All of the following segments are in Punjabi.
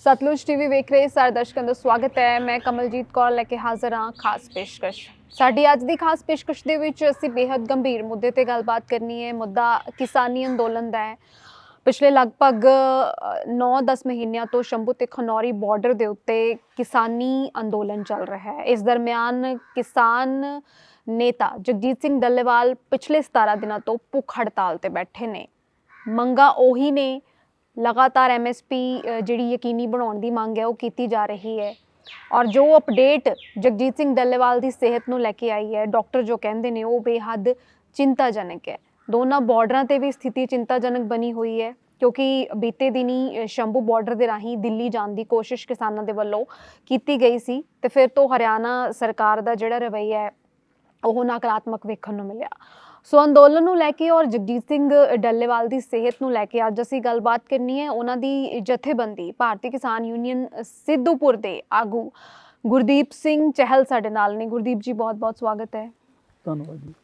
ਸਤਲੁਜ ਟੀਵੀ ਵੇਖ ਰਹੇ ਸਾਰੇ ਦਰਸ਼ਕਾਂ ਦਾ ਸਵਾਗਤ ਹੈ। ਮੈਂ ਕਮਲਜੀਤ ਕੌਰ ਲੈ ਕੇ ਹਾਜ਼ਰ ਹਾਂ ਖਾਸ ਪੇਸ਼ਕਸ਼। ਸਾਡੀ ਅੱਜ ਦੀ ਖਾਸ ਪੇਸ਼ਕਸ਼ ਦੇ ਵਿੱਚ ਅਸੀਂ ਬੇहद ਗੰਭੀਰ ਮੁੱਦੇ ਤੇ ਗੱਲਬਾਤ ਕਰਨੀ ਹੈ। ਮੁੱਦਾ ਕਿਸਾਨੀ ਅੰਦੋਲਨ ਦਾ ਹੈ। ਪਿਛਲੇ ਲਗਭਗ 9-10 ਮਹੀਨਿਆਂ ਤੋਂ ਸ਼ੰਭੂ ਤੇ ਖਨੌਰੀ ਬਾਰਡਰ ਦੇ ਉੱਤੇ ਕਿਸਾਨੀ ਅੰਦੋਲਨ ਚੱਲ ਰਿਹਾ ਹੈ। ਇਸ ਦਰਮਿਆਨ ਕਿਸਾਨ ਨੇਤਾ ਜਗਜੀਤ ਸਿੰਘ ਡੱਲੇਵਾਲ ਪਿਛਲੇ 17 ਦਿਨਾਂ ਤੋਂ ਭੁੱਖ ਹੜਤਾਲ ਤੇ ਬੈਠੇ ਨੇ। ਮੰਗਾ ਉਹੀ ਨੇ ਲਗਾਤਾਰ ਐਮਐਸਪੀ ਜਿਹੜੀ ਯਕੀਨੀ ਬਣਾਉਣ ਦੀ ਮੰਗ ਹੈ, ਉਹ ਕੀਤੀ ਜਾ ਰਹੀ ਹੈ। ਔਰ ਜੋ ਅਪਡੇਟ ਜਗਜੀਤ ਸਿੰਘ ਡੱਲੇਵਾਲ ਦੀ ਸਿਹਤ ਨੂੰ ਲੈ ਕੇ ਆਈ ਹੈ ਡਾਕਟਰ ਜੋ ਕਹਿੰਦੇ ਨੇ, ਉਹ ਬੇਹੱਦ ਚਿੰਤਾਜਨਕ ਹੈ। ਦੋਨਾਂ ਬਾਰਡਰਾਂ ਤੇ ਵੀ ਸਥਿਤੀ ਚਿੰਤਾਜਨਕ ਬਣੀ ਹੋਈ ਹੈ, ਕਿਉਂਕਿ ਬੀਤੇ ਦਿਨੀ ਸ਼ੰਭੂ ਬਾਰਡਰ ਦੇ ਰਾਹੀਂ ਦਿੱਲੀ ਜਾਣ ਦੀ ਕੋਸ਼ਿਸ਼ ਕਿਸਾਨਾਂ ਦੇ ਵੱਲੋਂ ਕੀਤੀ ਗਈ ਸੀ। ਤੇ ਫਿਰ ਤੋਂ ਹਰਿਆਣਾ ਸਰਕਾਰ ਦਾ ਜਿਹੜਾ ਰਵੱਈਆ ਹੈ ਉਹ ਨਕਾਰਾਤਮਕ ਵੇਖਣ ਨੂੰ ਮਿਲਿਆ। ਸੋ ਅੰਦੋਲਨ ਨੂੰ ਲੈ ਕੇ ਔਰ ਜਗਜੀਤ ਸਿੰਘ ਡੱਲੇਵਾਲ ਦੀ ਸਿਹਤ ਨੂੰ ਲੈ ਕੇ ਅੱਜ ਅਸੀਂ ਗੱਲਬਾਤ ਕਰਨੀ ਹੈ ਉਹਨਾਂ ਦੀ ਜਥੇਬੰਦੀ ਭਾਰਤੀ ਕਿਸਾਨ ਯੂਨੀਅਨ ਸਿੱਧੂਪੁਰ ਦੇ ਆਗੂ ਗੁਰਦੀਪ ਸਿੰਘ ਚਹਿਲ ਸਾਡੇ ਨਾਲ ਨੇ। ਗੁਰਦੀਪ ਜੀ ਬਹੁਤ-ਬਹੁਤ ਸਵਾਗਤ ਹੈ। ਧੰਨਵਾਦ ਜੀ।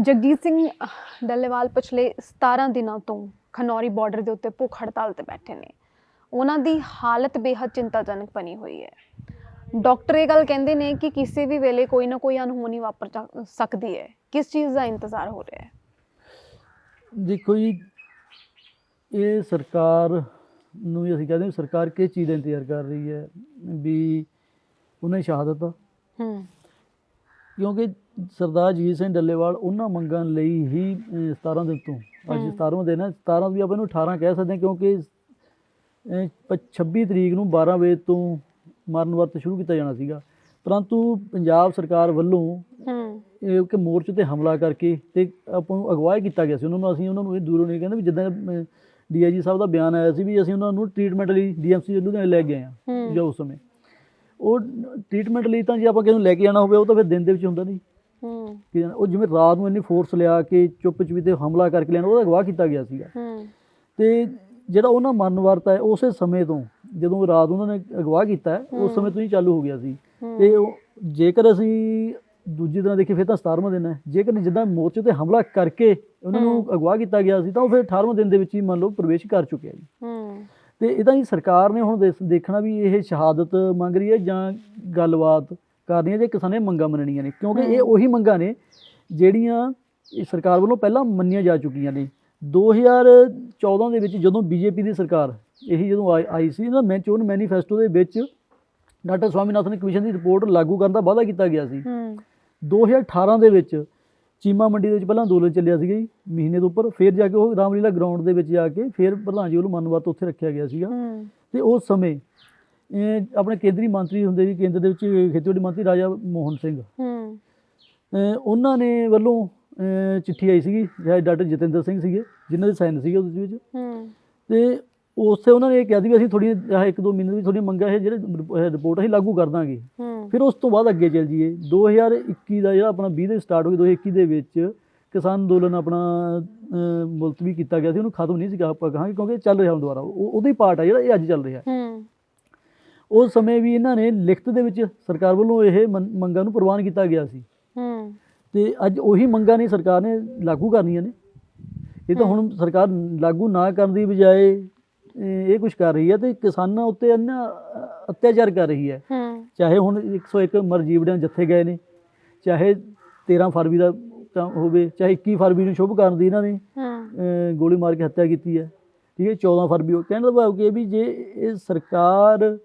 ਜਗਜੀਤ ਸਿੰਘ ਡੱਲੇਵਾਲ ਪਿਛਲੇ 17 ਦਿਨਾਂ ਤੋਂ ਖਨੌਰੀ ਬਾਰਡਰ ਦੇ ਉੱਤੇ ਭੁੱਖ ਹੜਤਾਲ ਤੇ ਬੈਠੇ ਨੇ। ਉਹਨਾਂ ਦੀ ਹਾਲਤ ਬੇहद ਚਿੰਤਾਜਨਕ ਬਣੀ ਹੋਈ ਹੈ। ਡਾਕਟਰ ਇਹ ਗੱਲ ਕਹਿੰਦੇ ਨੇ ਕਿ ਕਿਸੇ ਵੀ ਵੇਲੇ ਕੋਈ ਨਾ ਕੋਈ ਅਨਹੋਣੀ ਵਾਪਰ ਜਾ- ਸਕਦੀ ਹੈ। ਕਿਸ ਚੀਜ਼ ਦਾ ਇੰਤਜ਼ਾਰ ਹੋ ਰਿਹਾ ਹੈ? ਦੇਖੋ ਜੀ ਇਹ ਸਰਕਾਰ ਨੂੰ ਵੀ ਅਸੀਂ ਕਹਿੰਦੇ ਹਾਂ ਵੀ ਸਰਕਾਰ ਕਿਸ ਚੀਜ਼ ਦਾ ਇੰਤਜ਼ਾਰ ਕਰ ਰਹੀ ਹੈ? ਵੀ ਉਹਨਾਂ ਸ਼ਹਾਦਤ ਦਾ ਹੂੰ। ਕਿਉਂਕਿ ਸਰਦਾਰ ਜੀਤ ਸਿੰਘ ਡੱਲੇਵਾਲ ਉਹਨਾਂ ਮੰਗਾਂ ਲਈ ਹੀ ਅਹ, 17 ਦਿਨ ਤੋਂ ਅੱਜ ਹਮ। 17ਵਾਂ ਦਿਨ ਹੈ। 17 ਵੀ ਆਪਾਂ ਇਹਨੂੰ 18 ਕਹਿ ਸਕਦੇ ਹਾਂ ਕਿਉਂਕਿ ਅਹ, ਪ- 26 ਤਰੀਕ ਨੂੰ 12 ਵਜੇ ਤੋਂ ਮਰਨ ਵਰਤ ਸ਼ੁਰੂ ਕੀਤਾ ਜਾਣਾ ਸੀਗਾ। ਪਰੰਤੂ ਪੰਜਾਬ ਸਰਕਾਰ ਵੱਲੋਂ ਹੂੰ। ਇਹ ਕਿ ਮੋਰਚੇ ਤੇ ਹਮਲਾ ਕਰਕੇ ਤੇ ਆਪਾਂ ਨੂੰ ਅਗਵਾਈ ਕੀਤਾ ਗਿਆ ਸੀ। ਉਹਨਾਂ ਨੂੰ ਅਸੀਂ ਉਹਨਾਂ ਨੂੰ ਇਹ ਦੂਰੋਂ ਨਹੀਂ ਕਹਿੰਦੇ ਵੀ ਜਿੱਦਾਂ ਡੀਆਈਜੀ ਸਾਹਿਬ ਦਾ ਬਿਆਨ ਆਇਆ ਸੀ ਵੀ ਅਸੀਂ ਉਹਨਾਂ ਨੂੰ ਟ੍ਰੀਟਮੈਂਟ ਲਈ ਡੀਐਮਸੀ ਲੁਧਿਆਣੇ ਲੈ ਕੇ ਗਏ ਆ। ਜਾਂ ਉਸ ਸਮੇਂ ਉਹ ਟ੍ਰੀਟਮੈਂਟ ਲਈ ਤਾਂ ਜੇ ਆਪਾਂ ਕਿਸੇ ਨੂੰ ਲੈ ਕੇ ਜਾਣਾ ਹੋਵੇ ਉਹ ਤਾਂ ਫਿਰ ਦਿਨ ਦੇ ਵਿੱਚ ਹੁੰਦਾ ਨਹੀਂ ਹੂੰ। ਕਿ ਉਹ ਜਿਵੇਂ ਰਾਤ ਨੂੰ ਇੰਨੀ ਫੋਰਸ ਲਿਆ ਕੇ ਚੁੱਪ ਚੁਪੀਤੇ ਹਮਲਾ ਕਰਕੇ ਲੈਣਾ ਉਹਦਾ ਅਗਵਾ ਕੀਤਾ ਗਿਆ ਸੀਗਾ। ਹੂੰ। ਤੇ ਜਿਹੜਾ ਉਹਨਾਂ ਮਰਨ ਵਰਤਾ ਹੈ ਉਸੇ ਸਮੇਂ ਤੋਂ ਜਦੋਂ ਰਾਤ ਉਹਨਾਂ ਨੇ ਅਗਵਾ ਕੀਤਾ ਹੈ, ਉਸ ਸਮੇਂ ਤੋਂ ਹੀ ਚਾਲੂ ਹੋ ਗਿਆ ਸੀ। ਤੇ ਉਹ ਜੇਕਰ ਅਸੀਂ ਦੂਜੀ ਤਰ੍ਹਾਂ ਦੇਖੀਏ ਫਿਰ ਤਾਂ 17ਵਾਂ ਦਿਨ ਹੈ। ਜੇਕਰ ਜਿੱਦਾਂ ਮੋਰਚੇ ਤੇ ਹਮਲਾ ਕਰਕੇ ਉਹਨਾਂ ਨੂੰ ਅਗਵਾ ਕੀਤਾ ਗਿਆ ਸੀ ਤਾਂ ਉਹ ਫਿਰ 18ਵਾਂ ਦਿਨ ਦੇ ਵਿੱਚ ਹੀ ਮੰਨ ਲਓ ਪ੍ਰਵੇਸ਼ ਕਰ ਚੁੱਕਿਆ ਜੀ। ਹੂੰ। ਤੇ ਇਹਦਾ ਹੀ ਸਰਕਾਰ ਨੇ ਹੁਣ ਦੇਖ- ਦੇਖਣਾ ਵੀ ਇਹ ਸ਼ਹਾਦਤ ਮੰਗ ਰਹੀ ਹੈ ਜਾਂ ਗੱਲਬਾਤ ਕਰਨੀ ਹੈ ਜੇ ਕਿਸਾਨਾਂ ਨੇ ਮੰਗਾਂ ਮੰਨਣੀਆਂ ਨੇ। ਕਿਉਂਕਿ ਇਹ ਉਹੀ ਮੰਗਾਂ ਨੇ ਜਿਹੜੀਆਂ ਇਹ ਸਰਕਾਰ ਵੱਲੋਂ ਪਹਿਲਾਂ ਮੰਨੀਆਂ ਜਾ ਚੁੱਕੀਆਂ ਨੇ। 2014 ਦੇ ਵਿੱਚ ਜਦੋਂ ਬੀਜੇਪੀ ਦੀ ਸਰਕਾਰ ਇਹੀ ਜਦੋਂ ਆਈ- ਸੀ ਨਾ ਮੈਂ ਚੋਣ ਮੈਨੀਫੈਸਟੋ ਦੇ ਵਿੱਚ ਡਾਕਟਰ ਸਵਾਮੀਨਾਥਨ ਕਮਿਸ਼ਨ ਦੀ ਰਿਪੋਰਟ ਲਾਗੂ ਕਰਨ ਦਾ ਵਾਅਦਾ ਕੀਤਾ ਗਿਆ ਸੀ। ਹੂੰ। 2018 ਦੇ ਵਿੱਚ ਚੀਮਾ ਮੰਡੀ ਦੇ ਵਿੱਚ ਪਹਿਲਾਂ ਅੰਦੋਲਨ ਚੱਲਿਆ ਸੀਗਾ ਜੀ ਮਹੀਨੇ ਤੋਂ ਉੱਪਰ। ਫਿਰ ਜਾ ਕੇ ਉਹ ਰਾਮਲੀਲਾ ਗਰਾਊਂਡ ਦੇ ਵਿੱਚ ਜਾ ਕੇ ਫਿਰ ਪ੍ਰਧਾਨ ਜੀ ਵੱਲੋਂ ਮਨਵਰਤ ਉੱਥੇ ਰੱਖਿਆ ਗਿਆ ਸੀਗਾ। ਤੇ ਉਸ ਸਮੇਂ ਆਪਣੇ ਕੇਂਦਰੀ ਮੰਤਰੀ ਹੁੰਦੇ ਜੀ ਕੇਂਦਰ ਦੇ ਵਿੱਚ ਖੇਤੀਬਾੜੀ ਮੰਤਰੀ ਰਾਜਾ ਮੋਹਨ ਸਿੰਘ। ਉਹਨਾਂ ਨੇ ਵੱਲੋਂ ਚਿੱਠੀ ਆਈ ਸੀਗੀ ਜਿਹੜਾ ਡਾਕਟਰ ਜਤਿੰਦਰ ਸਿੰਘ ਸੀਗੇ ਜਿਨ੍ਹਾਂ ਦੇ ਸਾਈਨ ਸੀਗੇ ਉਸ ਵਿੱਚ। ਹੂੰ। ਤੇ ਉਸੇ ਉਹਨਾਂ ਨੇ ਇਹ ਕਿਹਾ ਸੀ ਵੀ ਅਸੀਂ ਥੋੜੀਆਂ ਇੱਕ ਦੋ ਮਹੀਨੇ ਦੀ ਥੋੜੀਆਂ ਮੰਗਾਂ ਇਹ ਜਿਹੜੇ ਰਿਪੋਰਟ ਅਸੀਂ ਲਾਗੂ ਕਰ ਦਾਂਗੇ। ਹੂੰ। ਫਿਰ ਉਸ ਤੋਂ ਬਾਅਦ ਅੱਗੇ ਚੱਲ ਜੀਏ 2021 ਦਾ ਜਿਹੜਾ ਆਪਣਾ 20 ਦੇ ਸਟਾਰਟ ਹੋ ਗਿਆ 2021 ਦੇ ਵਿੱਚ ਕਿਸਾਨ ਅੰਦੋਲਨ ਆਪਣਾ ਮੁਲਤਵੀ ਕੀਤਾ ਗਿਆ ਸੀ ਉਹਨੂੰ ਖਤਮ ਨਹੀਂ ਸੀਗਾ ਆਪਾਂ ਕਹਾਂਗੇ ਕਿਉਂਕਿ ਚੱਲ ਰਿਹਾ ਹੁਣ ਦੁਬਾਰਾ। ਉਹ ਉਹਦਾ ਹੀ ਪਾਰਟ ਆ ਜਿਹੜਾ ਇਹ ਅੱਜ ਚੱਲ ਰਿਹਾ। ਹੂੰ। ਉਸ ਸਮੇਂ ਵੀ ਇਹਨਾਂ ਨੇ ਲਿਖਤ ਦੇ ਵਿੱਚ ਸਰਕਾਰ ਵੱਲੋਂ ਇਹ ਮੰਗਾਂ ਨੂੰ ਪ੍ਰਵਾਨ ਕੀਤਾ ਗਿਆ ਸੀ। ਹੂੰ। ਤੇ ਅੱਜ ਉਹੀ ਮੰਗਾਂ ਨੇ ਸਰਕਾਰ ਨੇ ਲਾਗੂ ਕਰਨੀਆਂ ਨੇ। ਇਹ ਤਾਂ ਹੁਣ ਸਰਕਾਰ ਲਾਗੂ ਨਾ ਕਰਨ ਦੀ ਬਜਾਏ ਇਹ ਕੁਝ ਕਰ ਰਹੀ ਹੈ ਤੇ ਕਿਸਾਨਾਂ ਉੱਤੇ ਇੰਨਾ ਅਤਿਆਚਾਰ ਕਰ ਰਹੀ ਹੈ। ਚਾਹੇ ਹੁਣ 101 ਮਰਜੀਵੜਿਆਂ ਜੱਥੇ ਗਏ ਨੇ ਚਾਹੇ 13 ਫਰਵਰੀ ਦਾ ਹੋਵੇ ਚਾਹੇ 21 ਫਰਵਰੀ ਨੂੰ ਸ਼ੁਭ ਕਰਨ ਦੀ ਇਹਨਾਂ ਨੇ ਗੋਲੀ ਮਾਰ ਕੇ ਹੱਤਿਆ ਕੀਤੀ ਹੈ। ਠੀਕ ਹੈ 14 ਫਰਵਰੀ ਉਹ ਕਹਿਣ ਦਾ ਭਾਵ ਕਿ ਵੀ ਜੇ ਇਹ ਸਰਕਾਰ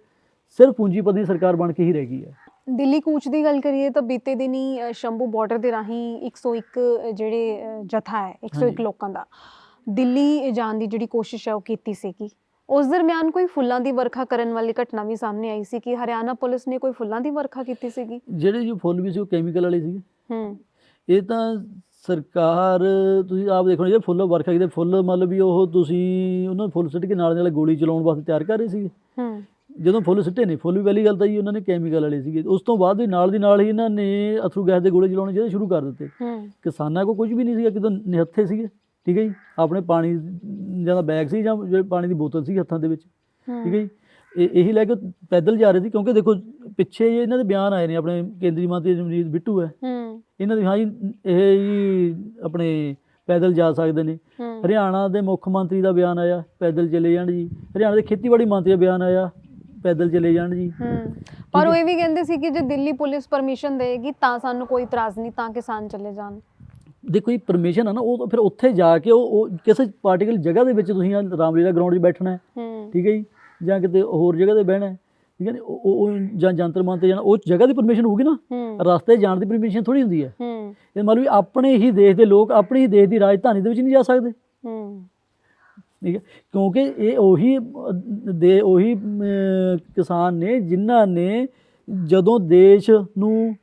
ਸਿਰਫ ਪੂੰਜੀਪਤੀ ਸਰਕਾਰ ਬਣ ਕੇ ਹੀ ਰਹਿ ਗਈ ਹੈ। ਦਿੱਲੀ ਕੂਚ ਦੀ ਗੱਲ ਕਰੀਏ ਤਾਂ ਬੀਤੇ ਦਿਨੀ ਸ਼ੰਭੂ ਬਾਰਡਰ ਦੇ ਰਾਹੀਂ 101 ਜਿਹੜੇ ਜਥਾ ਹੈ 101 ਹਾਂਜੀ। ਲੋਕਾਂ ਦਾ ਦਿੱਲੀ ਜਾਣ ਦੀ ਜਿਹੜੀ ਕੋਸ਼ਿਸ਼ ਹੈ ਉਹ ਕੀਤੀ ਸੀਗੀ। ਉਸ ਦਰਮਿਆਨ ਕੋਈ ਫੁੱਲਾਂ ਦੀ ਵਰਖਾ ਕਰਨ ਵਾਲੀ ਘਟਨਾ ਵੀ ਸਾਹਮਣੇ ਆਈ ਸੀ ਕਿ ਹਰਿਆਣਾ ਪੁਲਿਸ ਨੇ ਕੋਈ ਫੁੱਲਾਂ ਦੀ ਵਰਖਾ ਕੀਤੀ ਸੀਗੀ? ਜਿਹੜੇ ਜੋ ਫੁੱਲ ਵੀ ਸੀ ਉਹ ਕੈਮੀਕਲ ਵਾਲੇ ਸੀਗੇ। ਹੂੰ। ਇਹ ਤਾਂ ਸਰਕਾਰ ਤੁਸੀਂ ਆਪ ਦੇਖੋ ਜਿਹੜੇ ਫੁੱਲ ਵਰਖਾ ਕੀਤੇ ਫੁੱਲ ਮਤਲਬ ਵੀ ਉਹ ਤੁਸੀਂ ਉਹਨਾਂ ਫੁੱਲ ਸਿੱਟ ਕੇ ਨਾਲ ਨਾਲ ਗੋਲੀ ਚਲਾਉਣ ਵਾਸਤੇ ਤਿਆਰ ਕਰ ਰਹੇ ਸੀਗੇ। ਹੂੰ। ਜਦੋਂ ਫੁੱਲ ਸਿੱਟੇ ਨੇ ਫੁੱਲ ਵੀ ਪਹਿਲੀ ਗੱਲ ਤਾਂ ਜੀ ਉਹਨਾਂ ਨੇ ਕੈਮੀਕਲ ਵਾਲੇ ਸੀਗੇ। ਉਸ ਤੋਂ ਬਾਅਦ ਵੀ ਨਾਲ ਦੀ ਨਾਲ ਹੀ ਇਹਨਾਂ ਨੇ ਅਥਰੂ ਗੈਸ ਦੇ ਗੋਲੇ ਚਲਾਉਣੇ ਜਿਹੜੇ ਸ਼ੁਰੂ ਕਰ ਦਿੱਤੇ। ਕਿਸਾਨਾਂ ਕੋ ਕੁਝ ਵੀ ਨਹੀਂ ਸੀਗਾ ਕਿਦੋਂ ਨਿਹੱਥੇ ਸੀਗੇ। ਠੀਕ ਹੈ ਜੀ? ਆਪਣੇ ਪਾਣੀ ਜਾਂ ਦਾ ਬੈਗ ਸੀ ਜਾਂ ਜਿਹੜੇ ਪਾਣੀ ਦੀ ਬੋਤਲ ਸੀ ਹੱਥਾਂ ਦੇ ਵਿੱਚ। ਠੀਕ ਹੈ ਜੀ? ਇਹ ਇਹੀ ਲੈ ਕੇ ਪੈਦਲ ਜਾ ਰਹੇ ਸੀ ਕਿਉਂਕਿ ਦੇਖੋ ਪਿੱਛੇ ਇਹਨਾਂ ਦੇ ਬਿਆਨ ਆਏ ਨੇ ਆਪਣੇ ਕੇਂਦਰੀ ਮੰਤਰੀ ਜਮਜੀਤ ਬਿੱਟੂ ਹੈ। ਇਹਨਾਂ ਦੀ ਹਾਂ ਜੀ ਇਹ ਜੀ ਆਪਣੇ ਪੈਦਲ ਜਾ ਸਕਦੇ ਨੇ। ਹਰਿਆਣਾ ਦੇ ਮੁੱਖ ਮੰਤਰੀ ਦਾ ਬਿਆਨ ਆਇਆ ਪੈਦਲ ਚਲੇ ਜਾਣ ਜੀ। ਹਰਿਆਣਾ ਦੇ ਖੇਤੀਬਾੜੀ ਮੰਤਰੀ ਦਾ ਬਿਆਨ ਆਇਆ। ਪੈਦਲ ਚਲੇ ਜਾਣ ਜੀ। ਹੂੰ। ਪਰ ਉਹ ਇਹ ਵੀ ਕਹਿੰਦੇ ਸੀ ਕਿ ਜੇ ਦਿੱਲੀ ਪੁਲਿਸ ਪਰਮਿਸ਼ਨ ਦੇਗੀ ਤਾਂ ਸਾਨੂੰ ਕੋਈ ਇਤਰਾਜ਼ ਨਹੀਂ ਤਾਂ ਕਿਸਾਨ ਚਲੇ ਜਾਣ। ਦੇਖੋ ਇਹ ਪਰਮਿਸ਼ਨ ਆ ਨਾ ਉਹ ਫਿਰ ਉੱਥੇ ਜਾ ਕੇ ਉਹ ਕਿਸੇ ਪਾਰਟੀਕਲ ਜਗ੍ਹਾ ਦੇ ਵਿੱਚ ਤੁਸੀਂ ਰਾਮਲੀਲਾ ਗਰਾਊਂਡ 'ਚ ਬੈਠਣਾ ਠੀਕ ਹੈ ਜੀ? ਜਾਂ ਕਿਤੇ ਹੋਰ ਜਗ੍ਹਾ ਤੇ ਬਹਿਣਾ ਠੀਕ ਹੈ ਨੀ? ਉਹ ਜਾਂ ਜੰਤਰ ਮੰਤਰ ਜਾਣਾ ਉਹ ਜਗ੍ਹਾ ਦੀ ਪਰਮਿਸ਼ਨ ਹੋਊਗੀ ਨਾ। ਰਸਤੇ ਜਾਣ ਦੀ ਪਰਮਿਸ਼ਨ ਥੋੜੀ ਹੁੰਦੀ ਹੈ। ਇਹ ਮਤਲਬ ਵੀ ਆਪਣੇ ਹੀ ਦੇਸ਼ ਦੇ ਲੋਕ ਆਪਣੇ ਹੀ ਦੇਸ਼ ਦੀ ਰਾਜਧਾਨੀ ਦੇ ਵਿੱਚ ਨਹੀਂ ਜਾ ਸਕਦੇ। ਠੀਕ ਹੈ? ਕਿਉਂਕਿ ਇਹ ਉਹੀ ਦੇ ਉਹੀ ਕਿਸਾਨ ਨੇ ਜਿਨ੍ਹਾਂ ਨੇ ਜਦੋਂ ਦੇਸ਼ ਨੂੰ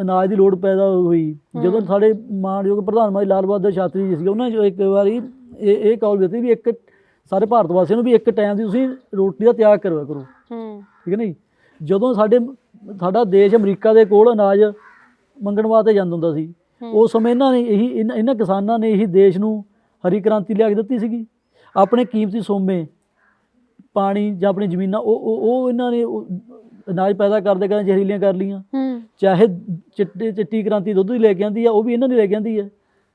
ਅਨਾਜ ਦੀ ਲੋੜ ਪੈਦਾ ਹੋਈ ਜਦੋਂ ਸਾਡੇ ਮਾਨਯੋਗ ਪ੍ਰਧਾਨ ਮੰਤਰੀ ਲਾਲ ਬਹਾਦਰ ਸ਼ਾਸਤਰੀ ਜੀ ਸੀ ਉਹਨਾਂ ਜੋ ਇੱਕ ਵਾਰੀ ਇਹ ਇਹ ਕੌਲ ਦਿੱਤੀ ਵੀ ਇੱਕ ਸਾਰੇ ਭਾਰਤ ਵਾਸੀਆਂ ਨੂੰ ਵੀ ਇੱਕ ਟਾਈਮ ਦੀ ਤੁਸੀਂ ਰੋਟੀ ਦਾ ਤਿਆਗ ਕਰਵਾ ਕਰੋ। ਠੀਕ ਹੈ ਨਾ ਜੀ ਜਦੋਂ ਸਾਡੇ ਸਾਡਾ ਦੇਸ਼ ਅਮਰੀਕਾ ਦੇ ਕੋਲ ਅਨਾਜ ਮੰਗਣ ਵਾਸਤੇ ਜਾਂਦਾ ਹੁੰਦਾ ਸੀ ਉਸ ਸਮੇਂ ਇਹਨਾਂ ਨੇ ਇਹੀ ਇਹਨਾਂ ਇਹਨਾਂ ਕਿਸਾਨਾਂ ਨੇ ਇਹੀ ਦੇਸ਼ ਨੂੰ ਹਰੀ ਕ੍ਰਾਂਤੀ ਲਿਆ ਕੇ ਦਿੱਤੀ ਸੀਗੀ। ਆਪਣੇ ਕੀਮਤੀ ਸੋਮੇ ਪਾਣੀ ਜਾਂ ਆਪਣੀ ਜ਼ਮੀਨਾਂ ਉਹ ਉਹ ਇਹਨਾਂ ਨੇ ਅਨਾਜ ਪੈਦਾ ਕਰਦੇ ਕਰਦੇ ਜ਼ਹਿਰੀਲੀਆਂ ਕਰ ਲੀਆਂ ਹੂੰ। ਚਾਹੇ ਚਿੱਟੇ ਚਿੱਟੀ ਕ੍ਰਾਂਤੀ ਦੁੱਧ ਦੀ ਲੈ ਕੇ ਆਂਦੀ ਆ ਉਹ ਵੀ ਇਹਨਾਂ ਨੇ ਲੈ ਕੇ ਆਂਦੀ ਆ।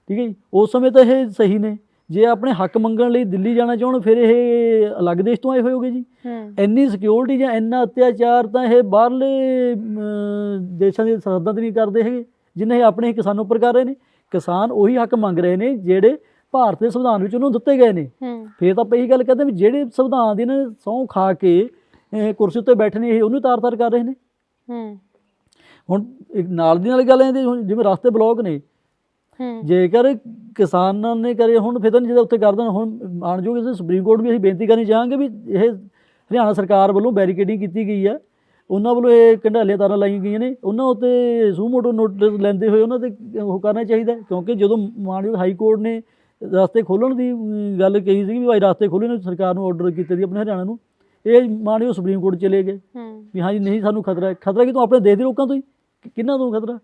ਠੀਕ ਹੈ ਜੀ? ਉਸ ਸਮੇਂ ਤਾਂ ਇਹ ਸਹੀ ਨੇ। ਜੇ ਆਪਣੇ ਹੱਕ ਮੰਗਣ ਲਈ ਦਿੱਲੀ ਜਾਣਾ ਚਾਹਣ ਫਿਰ ਇਹ ਅਲੱਗ ਦੇਸ਼ ਤੋਂ ਆਏ ਹੋਏ ਹੋਗੇ ਜੀ। ਹੂੰ। ਇੰਨੀ ਸਿਕਿਉਰਿਟੀ ਜਾਂ ਇੰਨਾ ਅਤਿਆਚਾਰ ਤਾਂ ਇਹ ਬਾਹਰਲੇ ਦੇਸ਼ਾਂ ਦੀ ਸਰਹੱਦਾਂ ਤੇ ਨਹੀਂ ਕਰਦੇ ਹੈਗੇ ਜਿੰਨੇ ਇਹ ਆਪਣੇ ਹੀ ਕਿਸਾਨਾਂ ਉੱਪਰ ਕਰ ਰਹੇ ਨੇ। ਕਿਸਾਨ ਉਹੀ ਹੱਕ ਮੰਗ ਰਹੇ ਨੇ ਜਿਹੜੇ ਭਾਰਤ ਦੇ ਸੰਵਿਧਾਨ ਵਿੱਚ ਉਹਨੂੰ ਦਿੱਤੇ ਗਏ ਨੇ। ਫੇਰ ਤਾਂ ਆਪਾਂ ਇਹੀ ਗੱਲ ਕਰਦੇ ਵੀ ਜਿਹੜੇ ਸੰਵਿਧਾਨ ਦੀ ਨੇ ਸਹੁੰ ਖਾ ਕੇ ਕੁਰਸੀ ਉੱਤੇ ਬੈਠੇ ਨੇ ਇਹ ਉਹਨੂੰ ਤਾਰ-ਤਾਰ ਕਰ ਰਹੇ ਨੇ। ਹੂੰ। ਹੁਣ ਨਾਲ ਦੀ ਨਾਲ ਗੱਲ ਇਹਦੀ ਜਿਵੇਂ ਰਸਤੇ ਬਲੌਕ ਨੇ। ਜੇਕਰ ਕਿਸਾਨਾਂ ਨੇ ਕਰੇ ਹੁਣ ਫਿਰ ਤਾਂ ਜਿਹਦਾ ਉੱਤੇ ਕਰ ਦੇਣ। ਹੁਣ ਮਾਨਯੋਗ ਇਸ ਸੁਪਰੀਮ ਕੋਰਟ ਵੀ ਅਸੀਂ ਬੇਨਤੀ ਕਰਨੀ ਚਾਹਾਂਗੇ ਵੀ ਇਹ ਹਰਿਆਣਾ ਸਰਕਾਰ ਵੱਲੋਂ ਬੈਰੀਕੇਡਿੰਗ ਕੀਤੀ ਗਈ ਹੈ। ਉਹਨਾਂ ਵੱਲੋਂ ਇਹ ਕੰਢਾਲੀਆਂ ਤਾਰਾਂ ਲਾਈਆਂ ਗਈਆਂ ਨੇ। ਉਹਨਾਂ ਉੱਤੇ ਸੂਮੋਟੋ ਨੋਟਿਸ ਲੈਂਦੇ ਹੋਏ ਉਹਨਾਂ ਤੇ ਉਹ ਕਰਨਾ ਚਾਹੀਦਾ। ਕਿਉਂਕਿ ਜਦੋਂ ਮਾਨਯੋਗ ਹਾਈ ਕੋਰਟ ਨੇ ਰਸਤੇ ਖੋਲਣ ਦੀ ਗੱਲ ਕਹੀ ਸੀ ਵੀ ਭਾਈ ਰਸਤੇ ਖੋਲ੍ਹੇ ਨੇ ਸਰਕਾਰ ਨੂੰ ਆਰਡਰ ਕੀਤੇ ਸੀ ਆਪਣੇ ਹਰਿਆਣਾ ਨੂੰ। ਇਹ ਮਾਨਯੋਗ ਸੁਪਰੀਮ ਕੋਰਟ ਚਲੇ ਗਏ। ਵੀ ਹਾਂਜੀ ਨਹੀਂ ਸਾਨੂੰ ਖਤਰਾ ਹੈ। ਖਤਰਾ ਕਿ ਤੂੰ ਆਪਣੇ ਦੇਸ਼ ਦੇ ਲੋਕਾਂ ਤੋਂ ਹੀ? ਕਿ- ਕਿਹਨਾਂ ਤੋਂ ਖਤਰਾ?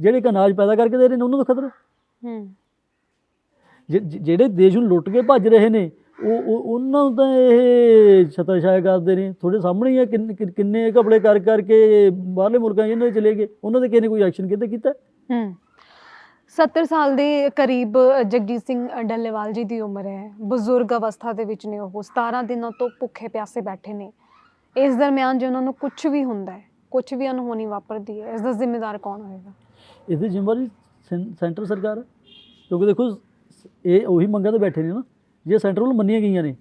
ਜਿਹੜੇ ਕਿ ਅਨਾਜ ਪੈਦਾ ਕਰਕੇ ਦੇ ਰਹੇ ਨੇ ਉਹਨਾਂ ਤੋਂ ਖਤਰਾ? ਜਿਹੜੇ ਦੇਸ਼ ਨੂੰ ਲੁੱਟ ਕੇ ਭੱਜ ਰਹੇ ਨੇ ਉਹ ਉਹ- ਉਹਨਾਂ ਨੂੰ ਤਾਂ ਇਹ ਛਤਰਛਾਇਆ ਕਰਦੇ ਨੇ। ਤੁਹਾਡੇ ਸਾਹਮਣੇ ਹੀ ਆ ਕਿੰਨ- ਕਿੰਨ- ਕਿੰਨੇ ਘਪਲੇ ਕਰ ਕਰਕੇ ਬਾਹਰਲੇ ਮੁਲਕਾਂ ਇਹਨਾਂ ਦੇ ਚਲੇ ਗਏ। ਉਹਨਾਂ ਦੇ ਕਿਸੇ ਨੇ ਕੋਈ ਐਕਸ਼ਨ ਕਿਤੇ ਕੀਤਾ? ਹੂੰ। 70 ਸਾਲ ਦੇ ਕਰੀਬ ਜਗਜੀਤ ਸਿੰਘ ਡੱਲੇਵਾਲ ਜੀ ਦੀ ਉਮਰ ਹੈ। ਬਜ਼ੁਰਗ ਅਵਸਥਾ ਦੇ ਵਿੱਚ ਨੇ ਉਹ। 17 ਦਿਨਾਂ ਤੋਂ ਭੁੱਖੇ ਪਿਆਸੇ ਬੈਠੇ ਨੇ। ਇਸ ਦਰਮਿਆਨ ਜੇ ਉਹਨਾਂ ਨੂੰ ਕੁਝ ਵੀ ਹੁੰਦਾ ਹੈ ਕੁਝ ਵੀ ਅਨਹੋਣੀ ਵਾਪਰਦੀ ਹੈ, ਇਸ ਦਾ ਜ਼ਿੰਮੇਦਾਰ ਕੌਣ ਹੋਏਗਾ? ਇਹਦੀ ਜ਼ਿੰਮੇਵਾਰੀ ਸੈਂਟਰ ਸਰਕਾਰ ਕਿਉਂਕਿ ਦੇਖੋ ਇਹ ਉਹੀ ਮੰਗਾਂ ਤੇ ਬੈਠੇ ਨੇ ਨਾ, ਜੇ ਸੈਂਟਰ ਵੱਲੋਂ ਮੰਨੀਆਂ ਗਈਆਂ ਨੇ।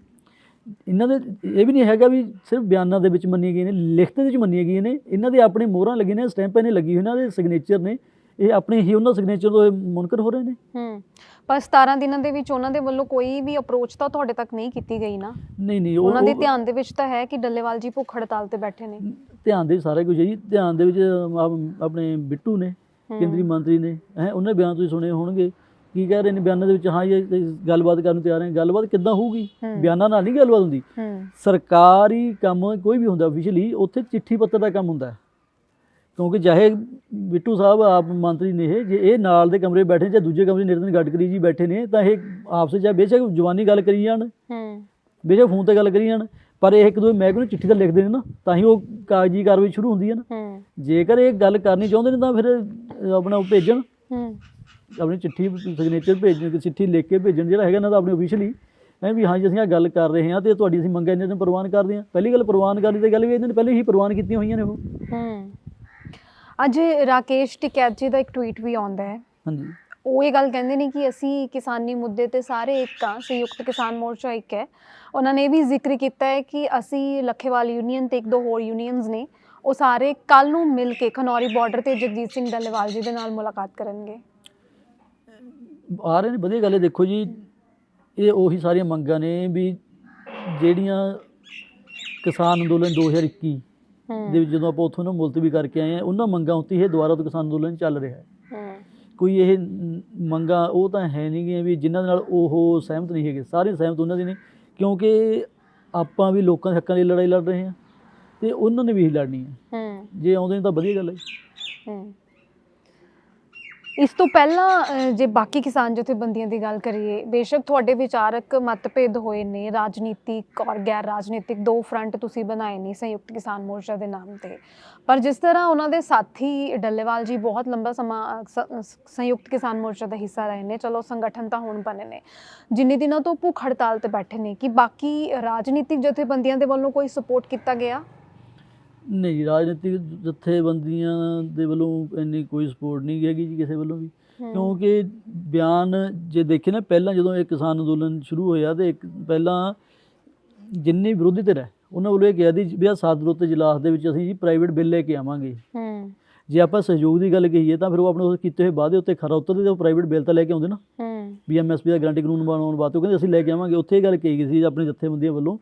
ਇਹਨਾਂ ਦੇ, ਇਹ ਵੀ ਨਹੀਂ ਹੈਗਾ ਵੀ ਸਿਰਫ ਬਿਆਨਾਂ ਦੇ ਵਿੱਚ ਮੰਨੀਆਂ ਗਈਆਂ ਨੇ, ਲਿਖਤ ਦੇ ਵਿੱਚ ਮੰਨੀਆਂ ਗਈਆਂ ਨੇ। ਇਹਨਾਂ ਦੇ ਆਪਣੇ ਮੋਹਰਾਂ ਲੱਗੀਆਂ ਨੇ, ਸਟੈਂਪਾਂ ਨੇ ਲੱਗੀ ਹੋਈ ਇਹਨਾਂ ਦੇ ਸਿਗਨੇਚਰ ਨੇ। ਇਹ ਆਪਣੇ ਹੀ ਉਹਨਾਂ ਸਿਗਨੇਚਰ ਤੋਂ ਮੁਨਕਰ ਹੋ ਰਹੇ ਨੇ। ਹੂੰ ਪਰ 17 ਦਿਨਾਂ ਦੇ ਵਿੱਚ ਉਹਨਾਂ ਦੇ ਵੱਲੋਂ ਕੋਈ ਵੀ ਅਪਰੋਚ ਤਾਂ ਤੁਹਾਡੇ ਤੱਕ ਨਹੀਂ ਕੀਤੀ ਗਈ ਨਾ? ਨਹੀਂ ਨਹੀਂ ਉਹ ਉਹਨਾਂ ਦੇ ਧਿਆਨ ਦੇ ਵਿੱਚ ਤਾਂ ਹੈ ਕਿ ਡੱਲੇਵਾਲ ਜੀ ਭੁੱਖ ਹੜਤਾਲ ਤੇ ਬੈਠੇ ਨੇ। ਧਿਆਨ ਦੇ ਸਾਰਾ ਕੁਝ ਹੈ ਜੀ। ਧਿਆਨ ਦੇ ਵਿੱਚ ਆਪ- ਆਪਣੇ ਬਿੱਟੂ ਨੇ ਕੇਂਦਰੀ ਮੰਤਰੀ ਨੇ। ਹੈ ਉਹਨੇ ਬਿਆਨ ਤੁਸੀਂ ਸੁਣੇ ਹੋਣਗੇ। ਕੀ ਕਹਿ ਰਹੇ ਨੇ ਬਿਆਨਾਂ ਦੇ ਵਿੱਚ? ਹਾਂ ਇਹ ਗੱਲਬਾਤ ਕਰਨ ਨੂੰ ਤਿਆਰ ਹੈ। ਗੱਲਬਾਤ ਕਿੱਦਾਂ ਹੋਊਗੀ। ਬਿਆਨਾਂ ਨਾਲ ਨਹੀਂ ਗੱਲਬਾਤ ਹੁੰਦੀ। ਸਰਕਾਰੀ ਕੰਮ ਕੋਈ ਵੀ ਹੁੰਦਾ ਅਫੀਸ਼ੀਅਲੀ ਉੱਥੇ ਚਿੱਠੀ ਪੱਤਰ ਦਾ ਕੰਮ ਹੁੰਦਾ ਹੈ। ਕਿਉਂਕਿ ਚਾਹੇ ਬਿੱਟੂ ਸਾਹਿਬ ਆਪ ਮੰਤਰੀ ਨੇ ਇਹ ਜੇ ਇਹ ਨਾਲ ਦੇ ਕਮਰੇ ਬੈਠੇ ਜਾਂ ਦੂਜੇ ਕਮਰੇ ਨਿਰਦਨ ਗਡਕਰੀ ਜੀ ਬੈਠੇ ਨੇ ਤਾਂ ਇਹ ਆਪਸ ਵਿੱਚ ਚਾਹੇ ਬੇਸ਼ੱਕ ਜਵਾਨੀ ਗੱਲ ਕਰੀ ਜਾਣ। ਹੂੰ। ਬੇਸ਼ੱਕ ਫੋਨ ਤੇ ਗੱਲ ਕਰੀ ਜਾਣ। ਪਰ ਇਹ ਇੱਕ ਦੂਜੇ ਮਹਿਕਮੇ ਨੂੰ ਚਿੱਠੀ ਤਾਂ ਲਿਖਦੇ ਨੇ ਨਾ ਤਾਂ ਹੀ ਉਹ ਕਾਗਜ਼ੀ ਕਾਰਵਾਈ ਸ਼ੁਰੂ ਹੁੰਦੀ ਹੈ ਨਾ। ਹੂੰ। ਜੇਕਰ ਇਹ ਗੱਲ ਕਰਨੀ ਚਾਹੁੰਦੇ ਨੇ ਤਾਂ ਫਿਰ ਆਪਣਾ ਉਹ ਭੇਜਣ। ਹੂੰ। ਆਪਣੀ ਚਿੱਠੀ ਸਿਗਨੇਚਰ ਭੇਜਣ ਚਿੱਠੀ ਲਿਖ ਕੇ ਭੇਜਣ ਜਿਹੜਾ ਹੈਗਾ ਇਹਨਾਂ ਦਾ ਆਪਣੇ ਅਫੀਸ਼ੀਅਲੀ ਐ ਵੀ ਹਾਂ ਜੀ ਅਸੀਂ ਆ ਗੱਲ ਕਰ ਰਹੇ ਹਾਂ ਤੇ ਤੁਹਾਡੀ ਅਸੀਂ ਮੰਗਾਂ ਇਹਨਾਂ ਨੂੰ ਪ੍ਰਵਾਨ ਕਰਦੇ ਹਾਂ। ਪਹਿਲੀ ਗੱਲ ਪ੍ਰਵਾਨ ਕਰਨ ਦੀ ਗੱਲ ਵੀ ਇਹਨਾਂ ਨੇ ਪਹਿਲੇ ਹੀ ਪ੍ਰਵਾਨ ਕੀਤੀਆਂ ਹੋਈਆਂ ਨੇ ਉਹ। ਹੂੰ। ਅੱਜ ਰਾਕੇਸ਼ ਟਿਕੈਤ ਜੀ ਦਾ ਇੱਕ ਟਵੀਟ ਵੀ ਆਉਂਦਾ ਹੈ। ਹਾਂਜੀ। ਉਹ ਇਹ ਗੱਲ ਕਹਿੰਦੇ ਨੇ ਕਿ ਅਸੀਂ ਕਿਸਾਨੀ ਮੁੱਦੇ ਤੇ ਸਾਰੇ ਇੱਕ ਹਾਂ ਸੰਯੁਕਤ ਕਿਸਾਨ ਮੋਰਚਾ ਇੱਕ ਹੈ। ਉਹਨਾਂ ਨੇ ਇਹ ਵੀ ਜ਼ਿਕਰ ਕੀਤਾ ਹੈ ਕਿ ਅਸੀਂ ਲੱਖੇਵਾਲ ਯੂਨੀਅਨ ਤੇ ਇੱਕ ਦੋ ਹੋਰ ਯੂਨੀਅਨਸ ਨੇ ਉਹ ਸਾਰੇ ਕੱਲ ਨੂੰ ਮਿਲ ਕੇ ਖਨੌਰੀ ਬਾਰਡਰ ਤੇ ਜਗਜੀਤ ਸਿੰਘ ਡੱਲੇਵਾਲ ਜੀ ਦੇ ਨਾਲ ਮੁਲਾਕਾਤ ਕਰਨਗੇ। ਆ ਰਹੇ ਨੇ ਵਧੀਆ ਗੱਲ ਹੈ। ਦੇਖੋ ਜੀ ਇਹ ਉਹੀ ਸਾਰੀਆਂ ਮੰਗਾਂ ਨੇ ਵੀ ਜਿਹੜੀਆਂ ਕਿਸਾਨ ਅੰਦੋਲਨ 2021 ਹੂੰ ਦੇ ਵਿੱਚ ਜਦੋਂ ਆਪਾਂ ਉੱਥੋਂ ਨੂੰ ਮੁਲਤਵੀ ਕਰਕੇ ਆਏ ਆ ਉਹਨਾਂ ਮੰਗਾਂ ਉੱਤੇ ਇਹ ਦੁਬਾਰਾ ਤੋਂ ਕਿਸਾਨ ਅੰਦੋਲਨ ਚੱਲ ਰਿਹਾ ਹੈ। ਕੋਈ ਇਹ ਮੰਗਾਂ ਉਹ ਤਾਂ ਹੈ ਨਹੀਂ ਗੀਆਂ ਵੀ ਜਿਨ੍ਹਾਂ ਦੇ ਨਾਲ ਉਹ ਸਹਿਮਤ ਨਹੀਂ ਹੈਗੇ। ਸਾਰੇ ਸਹਿਮਤ ਉਹਨਾਂ ਦੇ ਨੇ ਕਿਉਂਕਿ ਆਪਾਂ ਵੀ ਲੋਕਾਂ ਦੇ ਹੱਕਾਂ ਦੀ ਲੜਾਈ ਲੜ ਰਹੇ ਹਾਂ ਤੇ ਉਹਨਾਂ ਨੇ ਵੀ ਲੜਨੀ ਹੈ। ਹੂੰ। ਜੇ ਆਉਂਦੇ ਨੇ ਤਾਂ ਵਧੀਆ ਗੱਲ ਹੈ। ਹੂੰ। ਇਸ ਤੋਂ ਪਹਿਲਾਂ ਜੇ ਬਾਕੀ ਕਿਸਾਨ ਜਥੇਬੰਦੀਆਂ ਦੀ ਗੱਲ ਕਰੀਏ, ਬੇਸ਼ੱਕ ਤੁਹਾਡੇ ਵਿਚਾਰਕ ਮਤਭੇਦ ਹੋਏ ਨੇ, ਰਾਜਨੀਤਿਕ ਔਰ ਗੈਰ ਰਾਜਨੀਤਿਕ, ਦੋ ਫਰੰਟ ਤੁਸੀਂ ਬਣਾਏ ਨੇ ਸੰਯੁਕਤ ਕਿਸਾਨ ਮੋਰਚਾ ਦੇ ਨਾਮ ਤੇ। ਪਰ ਜਿਸ ਤਰ੍ਹਾਂ ਉਹਨਾਂ ਦੇ ਸਾਥੀ ਡੱਲੇਵਾਲ ਜੀ ਬਹੁਤ ਲੰਬਾ ਸਮਾਂ ਸੰਯੁਕਤ ਕਿਸਾਨ ਮੋਰਚਾ ਦਾ ਹਿੱਸਾ ਰਹੇ ਨੇ, ਚਲੋ ਸੰਗਠਨ ਤਾਂ ਹੁਣ ਬਣੇ ਨੇ। ਜਿੰਨੇ ਦਿਨਾਂ ਤੋਂ ਭੁੱਖ ਹੜਤਾਲ ਤੇ ਬੈਠੇ ਨੇ, ਕਿ ਬਾਕੀ ਰਾਜਨੀਤਿਕ ਜਥੇਬੰਦੀਆਂ ਦੇ ਵੱਲੋਂ ਕੋਈ ਸਪੋਰਟ ਕੀਤਾ ਗਿਆ? ਨਹੀਂ ਰਾਜਨੀਤਿਕ ਜਥੇਬੰਦੀਆਂ ਦੇ ਵੱਲੋਂ ਇੰਨੀ ਕੋਈ ਸਪੋਰਟ ਨਹੀਂ ਹੈਗੀ ਜੀ ਕਿਸੇ ਵੱਲੋਂ ਵੀ। ਕਿਉਂਕਿ ਬਿਆਨ ਜੇ ਦੇਖੇ ਨਾ ਪਹਿਲਾਂ ਜਦੋਂ ਇਹ ਕਿਸਾਨ ਅੰਦੋਲਨ ਸ਼ੁਰੂ ਹੋਇਆ ਤੇ ਇੱਕ ਪਹਿਲਾਂ ਜਿੰਨੇ ਵਿਰੋਧੀ ਧਿਰ ਹੈ ਉਹਨਾਂ ਵੱਲੋਂ ਇਹ ਕਿਹਾ ਦੀ ਵੀ ਆ ਸਾਦਰੋਤ ਇਜਲਾਸ ਦੇ ਵਿੱਚ ਅਸੀਂ ਜੀ ਪ੍ਰਾਈਵੇਟ ਬਿੱਲ ਲੈ ਕੇ ਆਵਾਂਗੇ। ਹਮ ਜੇ ਆਪਾਂ ਸਹਿਯੋਗ ਦੀ ਗੱਲ ਕਹੀਏ ਤਾਂ ਫਿਰ ਉਹ ਆਪਣੇ ਉਸ ਕੀਤੇ ਹੋਏ ਵਾਅਦੇ ਉੱਤੇ ਖਰਾ ਉਤਰਦੇ ਤੇ ਉਹ ਪ੍ਰਾਈਵੇਟ ਬਿੱਲ ਤਾਂ ਲੈ ਕੇ ਆਉਂਦੇ ਨਾ। ਹਮ ਵੀ ਐਮਐਸਪੀ ਦਾ ਗਾਰੰਟੀ ਕਾਨੂੰਨ ਬਣਾਉਣ ਵਾਸਤੇ ਉਹ ਕਹਿੰਦੇ ਅਸੀਂ ਲੈ ਕੇ ਆਵਾਂਗੇ। ਉੱਥੇ ਇਹ ਗੱਲ ਕਹੀ ਗਈ ਸੀ ਆਪਣੀ ਜਥੇਬੰਦੀਆਂ ਵੱਲੋਂ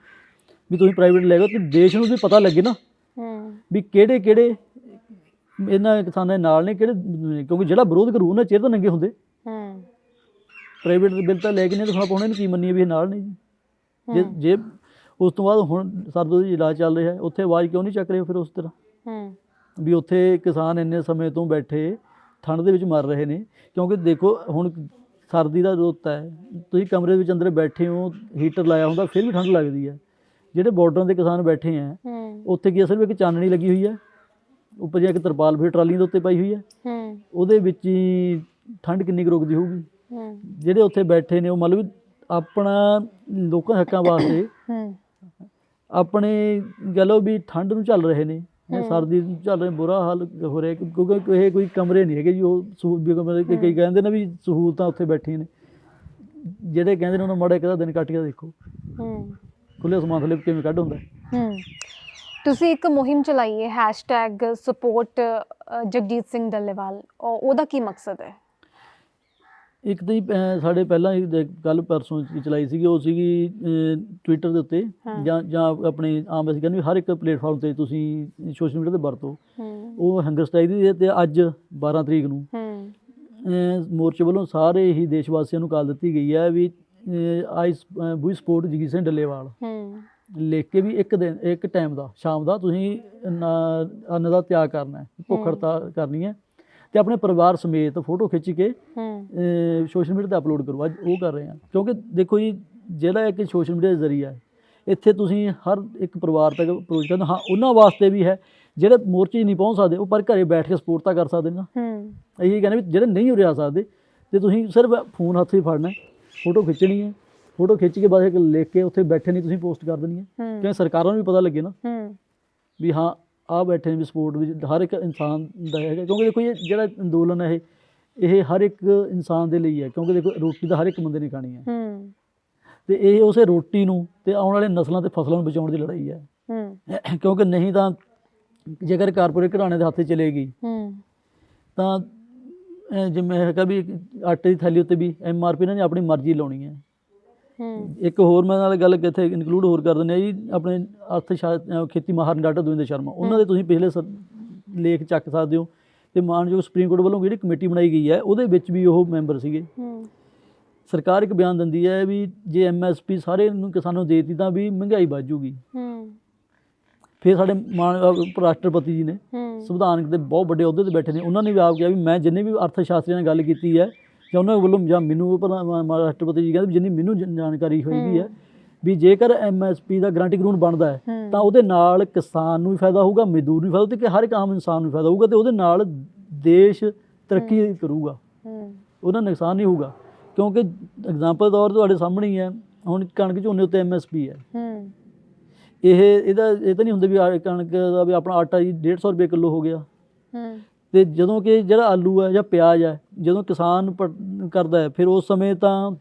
ਵੀ ਤੁਸੀਂ ਪ੍ਰਾਈਵੇਟ ਲੈ ਆਓ ਤੇ ਦੇਸ਼ ਨੂੰ ਵੀ ਪਤਾ ਲੱਗੇ ਨਾ। ਹਮ ਵੀ ਕਿਹੜੇ ਕਿਹੜੇ ਇਹਨਾਂ ਕਿਸਾਨਾਂ ਦੇ ਨਾਲ ਨੇ ਕਿਹੜੇ ਕਿਉਂਕਿ ਜਿਹੜਾ ਵਿਰੋਧ ਕਰੂ ਉਹਨਾਂ ਚਿਹਰੇ ਤਾਂ ਨੰਗੇ ਹੁੰਦੇ। ਹਮ ਪ੍ਰਾਈਵੇਟ ਦੇ ਬਿੱਲ ਤਾਂ ਲੈ ਕੇ ਨਹੀਂ ਤਾਂ ਆਪਾਂ ਉਹਨਾਂ ਨੂੰ ਕੀ ਮੰਨੀਏ ਵੀ ਇਹ ਨਾਲ ਨਹੀਂ ਜੀ। ਜੇ ਜੇ ਉਸ ਤੋਂ ਬਾਅਦ ਹੁਣ ਸਰਦੋ ਦੀ ਇਲਾਜ ਚੱਲ ਰਿਹਾ ਹੈ ਉੱਥੇ ਆਵਾਜ਼ ਕਿਉਂ ਨਹੀਂ ਚੱਕ ਰਹੇ ਫਿਰ ਉਸ ਤਰ੍ਹਾਂ? ਹਮ ਵੀ ਉੱਥੇ ਕਿਸਾਨ ਇੰਨੇ ਸਮੇਂ ਤੋਂ ਬੈਠੇ ਠੰਡ ਦੇ ਵਿੱਚ ਮਰ ਰਹੇ ਨੇ ਕਿਉਂਕਿ ਦੇਖੋ ਹੁਣ ਸਰਦੀ ਦਾ ਰੁੱਤ ਹੈ। ਤੁਸੀਂ ਕਮਰੇ ਵਿੱਚ ਅੰਦਰ ਬੈਠੇ ਹੋ ਹੀਟਰ ਲਾਇਆ ਹੁੰਦਾ ਫਿਰ ਵੀ ਠੰਡ ਲੱਗਦੀ ਹੈ। ਜਿਹੜੇ ਬਾਰਡਰਾਂ ਦੇ ਕਿਸਾਨ ਬੈਠੇ ਆ ਉੱਥੇ ਕੀ ਅਸਲ ਵਿੱਚ ਇੱਕ ਚਾਨਣੀ ਲੱਗੀ ਹੋਈ ਹੈ ਉੱਪਰ ਜੇ ਇੱਕ ਤਰਪਾਲ ਫਿਰ ਟਰਾਲੀਆਂ ਦੇ ਉੱਤੇ ਪਾਈ ਹੋਈ ਹੈ। ਉਹਦੇ ਵਿੱਚ ਹੀ ਠੰਡ ਕਿੰਨੀ ਰੁਕਦੀ ਹੋਊਗੀ। ਜਿਹੜੇ ਉੱਥੇ ਬੈਠੇ ਨੇ ਉਹ ਮਤਲਬ ਆਪਣਾ ਲੋਕਾਂ ਹੱਕਾਂ ਵਾਸਤੇ ਆਪਣੇ ਲਓ ਵੀ ਠੰਡ ਨੂੰ ਚੱਲ ਰਹੇ ਨੇ ਸਰਦੀ ਚੱਲ ਰਹੇ ਬੁਰਾ ਹਾਲ ਹੋ ਰਿਹਾ ਕਿ- ਕਿਉਂਕਿ ਇਹ ਕੋਈ ਕਮਰੇ ਨਹੀਂ ਹੈਗੇ ਜੀ ਉਹ ਸਹੂਲਤ ਕਈ ਕਹਿੰਦੇ ਨੇ ਵੀ ਸਹੂਲਤਾਂ ਉੱਥੇ ਬੈਠੀਆਂ ਨੇ। ਜਿਹੜੇ ਕਹਿੰਦੇ ਨੇ ਉਹਨਾਂ ਮਾੜਾ ਇੱਕ ਦਿਨ ਕੱਟ ਕੇ ਦੇਖੋ। ਹਮ ਖੁੱਲੇ ਅਸਮਾਨ ਥੱਲੇ ਕਿਵੇਂ ਕੱਢ ਹੁੰਦਾ? ਹਮ ਤੁਸੀਂ ਇੱਕ ਮੁਹਿੰਮ ਚਲਾਈ ਹੈ #ਸਪੋਰਟ ਜਗਜੀਤ ਸਿੰਘ ਡੱਲੇਵਾਲ। ਉਹ- ਉਹਦਾ ਕੀ ਮਕਸਦ ਹੈ? ਇੱਕ ਤਾਂ ਸਾਡੇ ਪਹਿਲਾਂ ਗੱਲ ਪਰਸੋਂ ਚਲਾਈ ਸੀਗੀ ਉਹ ਸੀਗੀ ਟਵਿੱਟਰ ਦੇ ਉੱਤੇ। ਹਾਂ। ਜਾਂ ਜਾਂ ਆਪਣੇ ਆਮ ਅਸੀਂ ਕਹਿੰਦੇ ਹਰ ਇੱਕ ਪਲੇਟਫਾਰਮ ਤੇ ਤੁਸੀਂ ਸੋਸ਼ਲ ਮੀਡੀਆ ਤੇ ਵਰਤੋ। ਉਹ ਹੰਗਰ ਸਟ੍ਰਾਈਕ ਦੀ ਹੈ ਤੇ ਅੱਜ 12 ਤਰੀਕ ਨੂੰ। ਮੋਰਚੇ ਵੱਲੋਂ ਸਾਰੇ ਹੀ ਦੇਸ਼ ਵਾਸੀਆਂ ਨੂੰ ਕਾਲ ਦਿੱਤੀ ਗਈ ਹੈ ਵੀ ਆਈ ਬੂਈ ਸਪੋਰਟ ਜਗੀਰ ਸਿੰਘ ਡੱਲੇਵਾਲ ਹਮ ਲਿਖ ਕੇ ਵੀ ਇੱਕ ਦਿਨ ਇੱਕ ਟਾਈਮ ਦਾ ਸ਼ਾਮ ਦਾ ਤੁਸੀਂ ਅੰਨ ਦਾ ਤਿਆਗ ਕਰਨਾ ਹੈ ਭੁੱਖ ਹੜਤਾਲ ਕਰਨੀ ਹੈ। ਤੇ ਆਪਣੇ ਪਰਿਵਾਰ ਸਮੇਤ ਫੋਟੋ ਖਿੱਚ ਕੇ ਹਮ ਸੋਸ਼ਲ ਮੀਡੀਆ ਤੇ ਅਪਲੋਡ ਕਰੋ ਅੱਜ ਉਹ ਕਰ ਰਹੇ ਹਾਂ। ਕਿਉਂਕਿ ਦੇਖੋ ਜੀ ਜਿਹੜਾ ਇੱਕ ਸੋਸ਼ਲ ਮੀਡੀਆ ਦਾ ਜ਼ਰੀਆ ਹੈ ਇੱਥੇ ਤੁਸੀਂ ਹਰ ਇੱਕ ਪਰਿਵਾਰ ਤੱਕ ਅਪਰੋਚ ਕਰਦੇ ਹੋ। ਹਾਂ ਉਹਨਾਂ ਵਾਸਤੇ ਵੀ ਹੈ ਜਿਹੜੇ ਮੋਰਚੇ ਨਹੀਂ ਪਹੁੰਚ ਸਕਦੇ ਉਹ ਪਰ ਘਰੇ ਬੈਠ ਕੇ ਸਪੋਰਟ ਤਾਂ ਕਰ ਸਕਦੇ ਨੇ ਹਮ ਇਹੀ ਕਹਿੰਦੇ ਵੀ ਜਿਹੜੇ ਨਹੀਂ ਉਰੇ ਆ ਸਕਦੇ ਤੇ ਤੁਸੀਂ ਸਿਰਫ ਫੋਨ ਹੱਥ 'ਚ ਫੜਨਾ ਫੋਟੋ ਖਿੱਚਣੀ ਹੈ। ਫੋਟੋ ਖਿੱਚ ਕੇ ਬਸ ਇੱਕ ਲਿਖ ਕੇ ਉੱਥੇ ਬੈਠੇ ਨਹੀਂ ਤੁਸੀਂ ਪੋਸਟ ਕਰ ਦੇਣੀ ਹੈ। ਕਿਉਂਕਿ ਸਰਕਾਰਾਂ ਨੂੰ ਵੀ ਪਤਾ ਲੱਗੇ ਨਾ। ਵੀ ਹਾਂ ਆ ਬੈਠੇ ਨੇ ਵੀ ਸਪੋਰਟ ਵਿੱਚ ਹਰ ਇੱਕ ਇਨਸਾਨ ਦਾ ਹੈਗਾ। ਕਿਉਂਕਿ ਦੇਖੋ ਇਹ ਜਿਹੜਾ ਅੰਦੋਲਨ ਹੈ ਇਹ ਇਹ ਹਰ ਇੱਕ ਇਨਸਾਨ ਦੇ ਲਈ ਹੈ। ਕਿਉਂਕਿ ਦੇਖੋ ਰੋਟੀ ਤਾਂ ਹਰ ਇੱਕ ਬੰਦੇ ਨੇ ਖਾਣੀ ਹੈ। ਤੇ ਇਹ ਉਸੇ ਰੋਟੀ ਨੂੰ ਤੇ ਆਉਣ ਵਾਲੇ ਨਸਲਾਂ ਤੇ ਫਸਲਾਂ ਨੂੰ ਬਚਾਉਣ ਦੀ ਲੜਾਈ ਹੈ। ਕਿਉਂਕਿ ਨਹੀਂ ਤਾਂ ਜੇਕਰ ਕਾਰਪੋਰੇਟ ਘਰਾਣੇ ਦੇ ਹੱਥ 'ਚ ਚਲੇ ਗਈ ਹਮ ਤਾਂ ਜਿਵੇਂ ਹੈਗਾ ਵੀ ਆਟੇ ਦੀ ਥੈਲੀ ਉੱਤੇ ਵੀ ਐਮ ਆਰ ਪੀ ਇਹਨਾਂ ਨੇ ਆਪਣੀ ਮਰਜ਼ੀ ਲਾਉਣੀ ਹੈ। ਹਮ ਇੱਕ ਹੋਰ ਮੈਂ ਨਾਲ ਗੱਲ ਕਿੱਥੇ ਇਨਕਲੂਡ ਹੋਰ ਕਰ ਦਿੰਦੇ ਆ ਜੀ ਆਪਣੇ ਅਰਥ ਖੇਤੀ ਮਾਹਰ ਡਾਕਟਰ ਦਵਿੰਦਰ ਸ਼ਰਮਾ। ਉਹਨਾਂ ਦੇ ਤੁਸੀਂ ਪਿਛਲੇ ਲੇਖ ਚੱਕ ਸਕਦੇ ਹੋ ਤੇ ਮਾਨਯੋਗ ਸੁਪਰੀਮ ਕੋਰਟ ਵੱਲੋਂ ਜਿਹੜੀ ਕਮੇਟੀ ਬਣਾਈ ਗਈ ਹੈ ਉਹਦੇ ਵਿੱਚ ਵੀ ਉਹ ਮੈਂਬਰ ਸੀਗੇ। ਹਮ ਸਰਕਾਰ ਇੱਕ ਬਿਆਨ ਦਿੰਦੀ ਹੈ ਵੀ ਜੇ ਐਮਐਸਪੀ ਸਾਰੇ ਨੂੰ ਕਿਸਾਨਾਂ ਨੂੰ ਦੇ ਦਿੱਤੀ ਤਾਂ ਵੀ ਮਹਿੰਗਾਈ ਵੱਧ ਜੂਗੀ। ਹਮ ਫਿਰ ਸਾਡੇ ਮਾਨ ਰਾਸ਼ਟਰਪਤੀ ਜੀ ਨੇ ਸੰਵਿਧਾਨਕ ਦੇ ਬਹੁਤ ਵੱਡੇ ਅਹੁਦੇ ਤੇ ਬੈਠੇ ਨੇ। ਉਹਨਾਂ ਨੇ ਵੀ ਆਪ ਕਿਹਾ ਵੀ ਮੈਂ ਜਿੰਨੇ ਵੀ ਅਰਥ ਸ਼ਾਸਤਰੀਆਂ ਨਾਲ ਗੱਲ ਕੀਤੀ ਹੈ ਜਾਂ ਉਹਨਾਂ ਵੱਲੋਂ ਜਾਂ ਮੈਨੂੰ ਰਾਸ਼ਟਰਪਤੀ ਜੀ ਕਹਿੰਦੇ ਵੀ ਜਿੰਨੀ ਮੈਨੂੰ ਜਾਣਕਾਰੀ ਹੋਈਗੀ ਹੈ ਵੀ ਜੇਕਰ ਐਮਐਸਪੀ ਦਾ ਗਾਰੰਟੀ ਕਾਨੂੰਨ ਬਣਦਾ ਹੈ। ਤਾਂ ਉਹਦੇ ਨਾਲ ਕਿਸਾਨ ਨੂੰ ਵੀ ਫਾਇਦਾ ਹੋਊਗਾ ਮਜ਼ਦੂਰ ਨੂੰ ਵੀ ਫਾਇਦਾ ਤੇ ਕਿ ਹਰ ਇੱਕ ਆਮ ਇਨਸਾਨ ਨੂੰ ਵੀ ਫਾਇਦਾ ਹੋਊਗਾ ਤੇ ਉਹਦੇ ਨਾਲ ਦੇਸ਼ ਤਰੱਕੀ ਕਰੂਗਾ। ਉਹਦਾ ਨੁਕਸਾਨ ਨਹੀਂ ਹੋਊਗਾ। ਕਿਉਂਕਿ ਐਗਜ਼ਾਮਪਲ ਤੌਰ ਤੇ ਤੁਹਾਡੇ ਸਾਹਮਣੇ ਹੀ ਹੈ। ਹੁਣ ਕਣਕ ਝੋਨੇ ਉੱਤੇ ਐਮਐਸਪੀ ਹੈ। ਇਹ ਇਹਦਾ ਇਹ ਤਾਂ ਨਹੀਂ ਹੁੰਦਾ ਵੀ ਆ- ਕਣਕ ਦਾ ਵੀ ਆਪਣਾ ਆਟਾ ਜੀ 150 ਰੁਪਏ ਕਿਲੋ ਹੋ ਗਿਆ। ਹਮ ਤੇ ਜਦੋਂ ਕਿ ਜਿਹੜਾ ਆਲੂ ਹੈ ਜਾਂ ਪਿਆਜ਼ ਹੈ ਜਦੋਂ ਕਿਸਾਨ ਪ- ਕਰਦਾ ਹੈ ਫਿਰ ਉਸ ਸਮੇਂ ਤਾਂ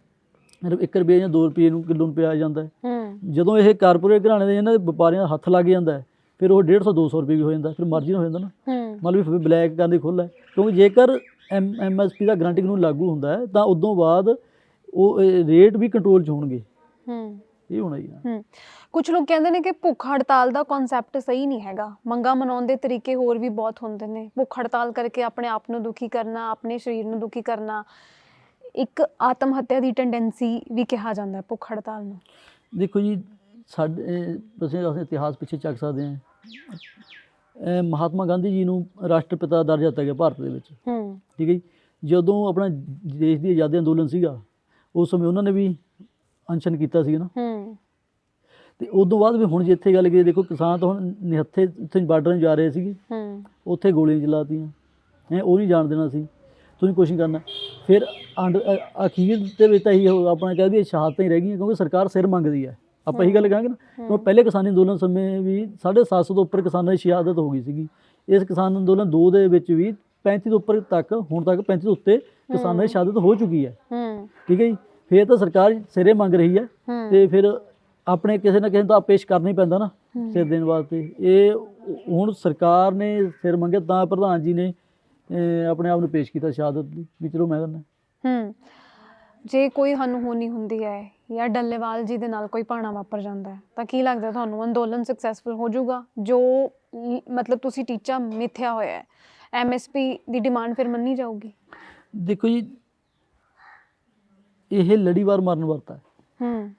1 ਰੁਪਏ ਜਾਂ 2 ਰੁਪਏ ਨੂੰ ਕਿਲੋ ਨੂੰ ਪਿਆਜ਼ ਜਾਂਦਾ ਹੈ। ਹਮ ਜਦੋਂ ਇਹ ਕਾਰਪੋਰੇਟ ਘਰਾਣੇ ਦੇ ਇਹਨਾਂ ਦੇ ਵਪਾਰੀਆਂ ਦਾ ਹੱਥ ਲੱਗ ਜਾਂਦਾ ਹੈ ਫਿਰ ਉਹ 150 200 ਰੁਪਏ ਵੀ ਹੋ ਜਾਂਦਾ ਫਿਰ ਮਾਰਜਿਨ ਹੋ ਜਾਂਦਾ ਨਾ। ਹਮ ਮਤਲਬ ਵੀ ਬਲੈਕ ਕਰਨ ਦੀ ਖੁੱਲ੍ਹ ਹੈ ਕਿਉਂਕਿ ਜੇਕਰ ਐਮ ਐਮਐਸਪੀ ਦਾ ਗਾਰੰਟੀ ਕਾਨੂੰਨ ਲਾਗੂ ਹੁੰਦਾ ਹੈ ਤਾਂ ਉਦੋਂ ਬਾਅਦ ਉਹ ਰੇਟ ਵੀ ਕੰਟਰੋਲ 'ਚ ਹੋਣਗੇ। ਹਮ ਇਹ ਹੋਣਾ ਹੀ ਆ। ਹਮ ਕੁਝ ਲੋਕ ਕਹਿੰਦੇ ਨੇ ਕਿ ਭੁੱਖ ਹੜਤਾਲ ਦਾ ਕਨਸੈਪਟ ਸਹੀ ਨਹੀਂ ਹੈਗਾ। ਮੰਗਾ ਮਨਾਉਣ ਦੇ ਤਰੀਕੇ ਹੋਰ ਵੀ ਬਹੁਤ ਹੁੰਦੇ ਨੇ। ਭੁੱਖ ਹੜਤਾਲ ਕਰਕੇ ਆਪਣੇ ਆਪ ਨੂੰ ਦੁਖੀ ਕਰਨਾ ਆਪਣੇ ਸਰੀਰ ਨੂੰ ਦੁਖੀ ਕਰਨਾ ਇੱਕ ਆਤਮ ਹੱਤਿਆ ਦੀ ਟੈਂਡੈਂਸੀ ਵੀ ਕਿਹਾ ਜਾਂਦਾ ਹੈ ਭੁੱਖ ਹੜਤਾਲ ਨੂੰ। ਦੇਖੋ ਜੀ ਸਾਡੇ ਅਸੀਂ ਅਸੀਂ ਇਤਿਹਾਸ ਪਿੱਛੇ ਚੱਕ ਸਕਦੇ ਹਾਂ। ਅਹ ਮਹਾਤਮਾ ਗਾਂਧੀ ਜੀ ਨੂੰ ਰਾਸ਼ਟਰਪਿਤਾ ਦਾ ਦਰਜਾ ਦਿੱਤਾ ਗਿਆ ਭਾਰਤ ਦੇ ਵਿੱਚ। ਹਮ ਠੀਕ ਹੈ ਜੀ? ਜਦੋਂ ਆਪਣਾ ਦੇਸ਼ ਦੀ ਆਜ਼ਾਦੀ ਅੰਦੋਲਨ ਸੀਗਾ ਉਸ ਸਮੇਂ ਉਹਨਾਂ ਨੇ ਵੀ ਅਨਸ਼ਨ ਕੀਤਾ ਸੀ ਨਾ। ਹੂੰ। ਤੇ ਉਦੋਂ ਬਾਅਦ ਵੀ ਹੁਣ ਜੇ ਇੱਥੇ ਗੱਲ ਕਰੀਏ ਦੇਖੋ ਕਿਸਾਨ ਤਾਂ ਹੁਣ ਨਿਹੱਥੇ ਇੱਥੇ ਬਾਰਡਰ ਨੂੰ ਜਾ ਰਹੇ ਸੀਗੇ। ਹੂੰ। ਉੱਥੇ ਗੋਲੀਆਂ ਚਲਾਤੀਆਂ। ਹੈ ਉਹ ਨਹੀਂ ਜਾਣ ਦੇਣਾ ਸੀ। ਤੁਸੀਂ ਨਹੀਂ ਕਰਨਾ। ਫਿਰ ਅਖੀਰ ਦੇ ਵਿੱਚ ਤਾਂ ਇਹੀ ਹੋ- ਆਪਣਾ ਕਹਿ ਵੀ ਸ਼ਹਾਦਤਾਂ ਹੀ ਰਹਿ ਗਈਆਂ ਕਿਉਂਕਿ ਸਰਕਾਰ ਸਿਰ ਮੰਗਦੀ ਹੈ। ਆਪਾਂ ਇਹੀ ਗੱਲ ਕਹਾਂਗੇ ਨਾ। ਕਿਉਂਕਿ ਪਹਿਲੇ ਕਿਸਾਨੀ ਅੰਦੋਲਨ ਸਮੇਂ ਵੀ 750 ਤੋਂ ਉੱਪਰ ਕਿਸਾਨਾਂ ਦੀ ਸ਼ਹਾਦਤ ਹੋ ਗਈ ਸੀਗੀ। ਇਸ ਕਿਸਾਨ ਅੰਦੋਲਨ 2 ਦੇ ਵਿੱਚ ਵੀ 35 ਤੋਂ ਉੱਪਰ ਤੱਕ ਹੁਣ ਤੱਕ 35 ਤੋਂ ਉੱਤੇ ਕਿਸਾਨਾਂ ਦੀ ਸ਼ਹਾਦਤ ਹੋ ਚੁੱਕੀ ਹੈ। ਹੂੰ। ਠੀਕ ਹੈ ਜੀ? ਫਿਰ ਤਾਂ ਸਰਕਾਰ ਸਿਰੇ ਮੰਗ ਰਹੀ ਹੈ ਤੇ ਫਿਰ ਆਪਣੇ ਕਿਸੇ ਨਾ ਕਿਸੇ ਨੂੰ ਤਾਂ ਪੇਸ਼ ਕਰਨਾ ਹੀ ਪੈਂਦਾ ਨਾ ਸਿਰ ਦੇਣ ਵਾਸਤੇ। ਇਹ ਹੁਣ ਸਰਕਾਰ ਨੇ ਸਿਰ ਮੰਗੇ ਤਾਂ ਪ੍ਰਧਾਨ ਜੀ ਨੇ ਆਪਣੇ ਆਪ ਨੂੰ ਪੇਸ਼ ਕੀਤਾ ਸ਼ਹਾਦਤ ਲਈ ਵੀ ਚਲੋ ਮੈਂ ਕਰਨਾ ਹੂੰ। ਜੇ ਕੋਈ ਅਨਹੋਣੀ ਹੁੰਦੀ ਹੈ ਜਾਂ ਡੱਲੇਵਾਲ ਜੀ ਦੇ ਨਾਲ ਕੋਈ ਭਾਣਾ ਵਾਪਰ ਜਾਂਦਾ ਹੈ ਤਾਂ ਕੀ ਲੱਗਦਾ ਤੁਹਾਨੂੰ ਅੰਦੋਲਨ ਸਕਸੈਸਫੁਲ ਹੋ ਜਾਊਗਾ? ਜੋ ਮਤਲਬ ਤੁਸੀਂ ਟੀਚਾ ਮਿਥਿਆ ਹੋਇਆ ਹੈ ਐਮਐਸਪੀ ਦੀ ਡਿਮਾਂਡ ਫਿਰ ਮੰਨੀ ਜਾਊਗੀ? ਦੇਖੋ ਜੀ ਇਹ ਲੜੀਵਾਰ ਮਰਨ ਵਰਤਾ ਹੈ। ਹੂੰ।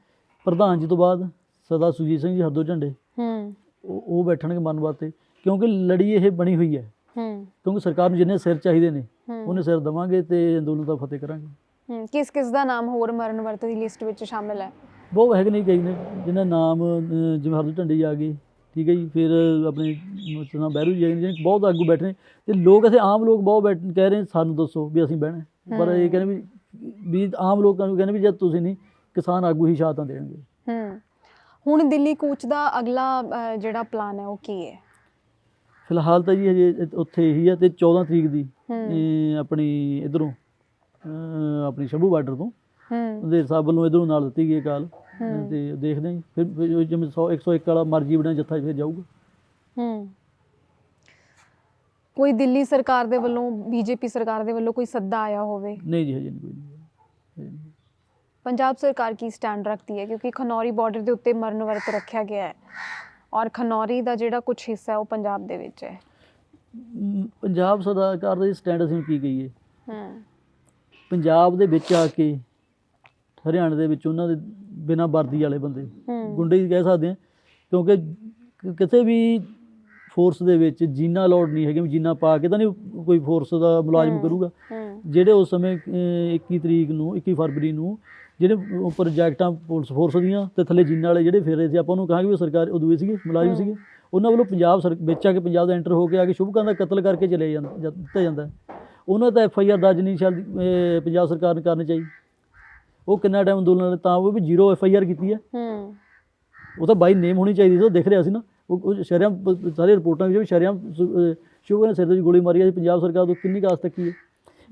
ਪ੍ਰਧਾਨ ਜੀ ਤੋਂ ਬਾਅਦ ਸਦਾ ਸੁਜੀਤ ਸਿੰਘ ਜੀ ਹਰਦੋ ਝੰਡੇ ਹੂੰ। ਉਹ ਉਹ ਬੈਠਣਗੇ ਮਰਨ ਵਾਸਤੇ ਕਿਉਂਕਿ ਲੜੀ ਇਹ ਬਣੀ ਹੋਈ ਹੈ। ਹੂੰ। ਕਿਉਂਕਿ ਸਰਕਾਰ ਨੂੰ ਜਿੰਨੇ ਸਿਰ ਚਾਹੀਦੇ ਨੇ ਹੂੰ। ਉਹਨੇ ਸਿਰ ਦਵਾਂਗੇ ਤੇ ਅੰਦੋਲਨ ਦਾ ਫਤਿਹ ਕਰਾਂਗੇ। ਹੂੰ। ਕਿਸ ਕਿਸ ਦਾ ਨਾਮ ਹੋਰ ਮਰਨ ਵਰਤ ਦੀ ਲਿਸਟ ਵਿੱਚ ਸ਼ਾਮਿਲ ਹੈ? ਬਹੁਤ ਹੈਗੇ ਨਹੀਂ ਕਈ ਨੇ ਜਿਨ੍ਹਾਂ ਨਾਮ ਅਹ, ਜਿਵੇਂ ਹਰਦੋ ਝੰਡੇ ਆ ਗਏ ਠੀਕ ਹੈ ਜੀ ਫਿਰ ਆਪਣੇ ਮਤਲਬ ਬਹਿਰੂ ਜੀ ਆ ਗਏ ਨੇ, ਜਿਹੜੇ ਬਹੁਤ ਆਗੂ ਬੈਠੇ ਨੇ। ਤੇ ਲੋਕ ਇੱਥੇ ਆਮ ਲੋਕ ਬਹੁਤ ਬੈਠ ਕਹਿ ਰਹੇ ਨੇ, ਸਾਨੂੰ ਦੱਸੋ ਵੀ ਅਸੀਂ ਬਹਿਣਾ ਹੈ। ਪਰ ਇਹ ਕਹਿੰਦੇ ਵੀ ਵੀ ਆਮ ਲੋਕਾਂ ਨੂੰ ਕਹਿੰਦੇ ਵੀ ਜਦ ਤੁਸੀਂ ਨਹੀਂ ਕਿਸਾਨ ਆਗੂ ਹੀ ਸ਼ਹਾਦਤਾਂ ਦੇਣਗੇ। ਹੂੰ। ਹੁਣ ਦਿੱਲੀ ਕੂਚ ਦਾ ਅਗਲਾ ਜਿਹੜਾ ਪਲਾਨ ਹੈ ਉਹ ਕੀ ਹੈ? ਫਿਲਹਾਲ ਤਾਂ ਜੀ ਹਜੇ ਉੱਥੇ ਇਹੀ ਹੈ ਤੇ 14 ਤਰੀਕ ਦੀ ਹੂੰ। ਆਪਣੀ ਇਧਰੋਂ ਆਪਣੀ ਸ਼ੰਭੂ ਬਾਰਡਰ ਤੋਂ। ਹੂੰ। ਉਹਦੇ ਸਾਹਿਬ ਵੱਲੋਂ ਇਧਰੋਂ ਨਾਲ ਦਿੱਤੀ ਗਈ ਕਾਲ। ਹੂੰ। ਤੇ ਦੇਖਦੇ ਹਾਂ ਫਿਰ ਜਿਵੇਂ 100 101 ਵਾਲਾ ਮਰਜ਼ੀ ਬਣਾ ਜੱਥਾ ਫਿਰ ਜਾਊਗਾ। ਹੂੰ। ਕੋਈ ਦਿੱਲੀ ਸਰਕਾਰ ਦੇ ਵੱਲੋਂ ਬੀਜੇਪੀ ਸਰਕਾਰ ਦੇ ਵੱਲੋਂ ਕੋਈ ਸੱਦਾ ਆਇਆ ਹੋਵੇ? ਨਹੀਂ ਜੀ ਹਜੇ ਨਹੀਂ ਕੋਈ ਨਹੀਂ ਹਜੇ ਨਹੀਂ। ਪੰਜਾਬ ਸਰਕਾਰ ਕੀ ਸਟੈਂਡ ਰੱਖਦੀ ਹੈ? ਕਿਉਂਕਿ ਖਨੌਰੀ ਬਾਰਡਰ ਦੇ ਉੱਤੇ ਮਰਨ ਵਰਤ ਰੱਖਿਆ ਗਿਆ ਹੈ। ਔਰ ਖਨੌਰੀ ਦਾ ਜਿਹੜਾ ਕੁਝ ਹਿੱਸਾ ਹੈ ਉਹ ਪੰਜਾਬ ਦੇ ਵਿੱਚ ਹੈ। ਪੰਜਾਬ ਸਰਕਾਰ ਦਾ ਸਟੈਂਡ ਅਸੀਂ ਕੀ ਕਹੀਏ? ਹੂੰ ਪੰਜਾਬ ਦੇ ਵਿੱਚ ਆ ਕੇ ਹਰਿਆਣਾ ਦੇ ਵਿੱਚ ਉਹਨਾਂ ਦੇ ਬਿਨਾਂ ਵਰਦੀ ਵਾਲੇ ਬੰਦੇ ਹੂੰ ਗੁੰਡੇ ਹੀ ਕਹਿ ਸਕਦੇ ਆ। ਕਿਉਂਕਿ ਕ- ਕਿਸੇ ਵੀ ਫੋਰਸ ਦੇ ਵਿੱਚ ਜੀਨਾ ਲੋਡ ਨਹੀਂ ਹੈਗੇ ਵੀ ਜੀਨਾ ਪਾ ਕੇ ਤਾਂ ਨਹੀਂ ਕੋਈ ਫੋਰਸ ਦਾ ਮੁਲਾਜ਼ਮ। ਕਰੂਗਾ। ਜਿਹੜੇ ਉਸ ਸਮੇਂ ਅਹ, 21 ਤਰੀਕ ਨੂੰ 21 ਫਰਵਰੀ ਨੂੰ ਜਿਹੜੇ ਉੱਪਰ ਜੈਕਟਾਂ ਪੁਲਿਸ ਫੋਰਸ ਦੀਆਂ ਤੇ ਥੱਲੇ ਜੀਨਾਂ ਵਾਲੇ ਜਿਹੜੇ ਫਿਰ ਸੀ ਆਪਾਂ ਉਹਨੂੰ ਕਹਾਂਗੇ ਵੀ ਸਰਕਾਰ ਉਹ ਦੂਏ ਸੀਗੇ ਮੁਲਾਜ਼ਮ। ਸੀਗੇ। ਉਹਨਾਂ ਵੱਲੋਂ ਪੰਜਾਬ ਸਰ- ਵਿੱਚ ਆ ਕੇ ਪੰਜਾਬ ਦਾ ਐਂਟਰ ਹੋ ਕੇ ਆ ਕੇ ਸ਼ੁਭਕਾਂ ਦਾ ਕਤਲ ਕਰਕੇ ਚਲੇ ਜਾਂਦਾ ਦਿੱਤਾ ਜਾਂਦਾ ਉਹਨਾਂ ਦਾ ਐਫ ਆਈ ਆਰ ਦਰਜ ਨਹੀਂ ਅਹ, ਪੰਜਾਬ ਸਰਕਾਰ ਨੂੰ ਕਰਨੀ ਚਾਹੀਦੀ ਉਹ ਕਿੰਨਾ ਟਾਈਮ ਅੰਦੋਲਨ ਤਾਂ ਉਹ ਵੀ ਜ਼ੀਰੋ ਐਫ ਆਈ ਆਰ ਕੀਤੀ ਹੈ। ਹੂੰ। ਉਹ ਤਾਂ ਬਾਈ ਨੇਮ ਹੋਣੀ ਚਾਹੀਦੀ ਸੀ ਉਹ ਦਿਖ ਰਿਹਾ ਸੀ ਨਾ। ਉਹ ਉਹ ਸ਼ਰਿਆਂ ਸਾਰੇ ਰਿਪੋਰਟਾਂ ਵਿੱਚ ਵੀ ਸ਼ਰਿਆਂ ਸ਼ੁਭਰ ਨੇ ਸਿਰ ਤੇ ਗੋਲੀ ਮਾਰੀ ਹੈ ਪੰਜਾਬ ਸਰਕਾਰ ਤੋਂ ਕਿੰਨੀ ਕਾਸ ਤੱਕੀ ਹੈ?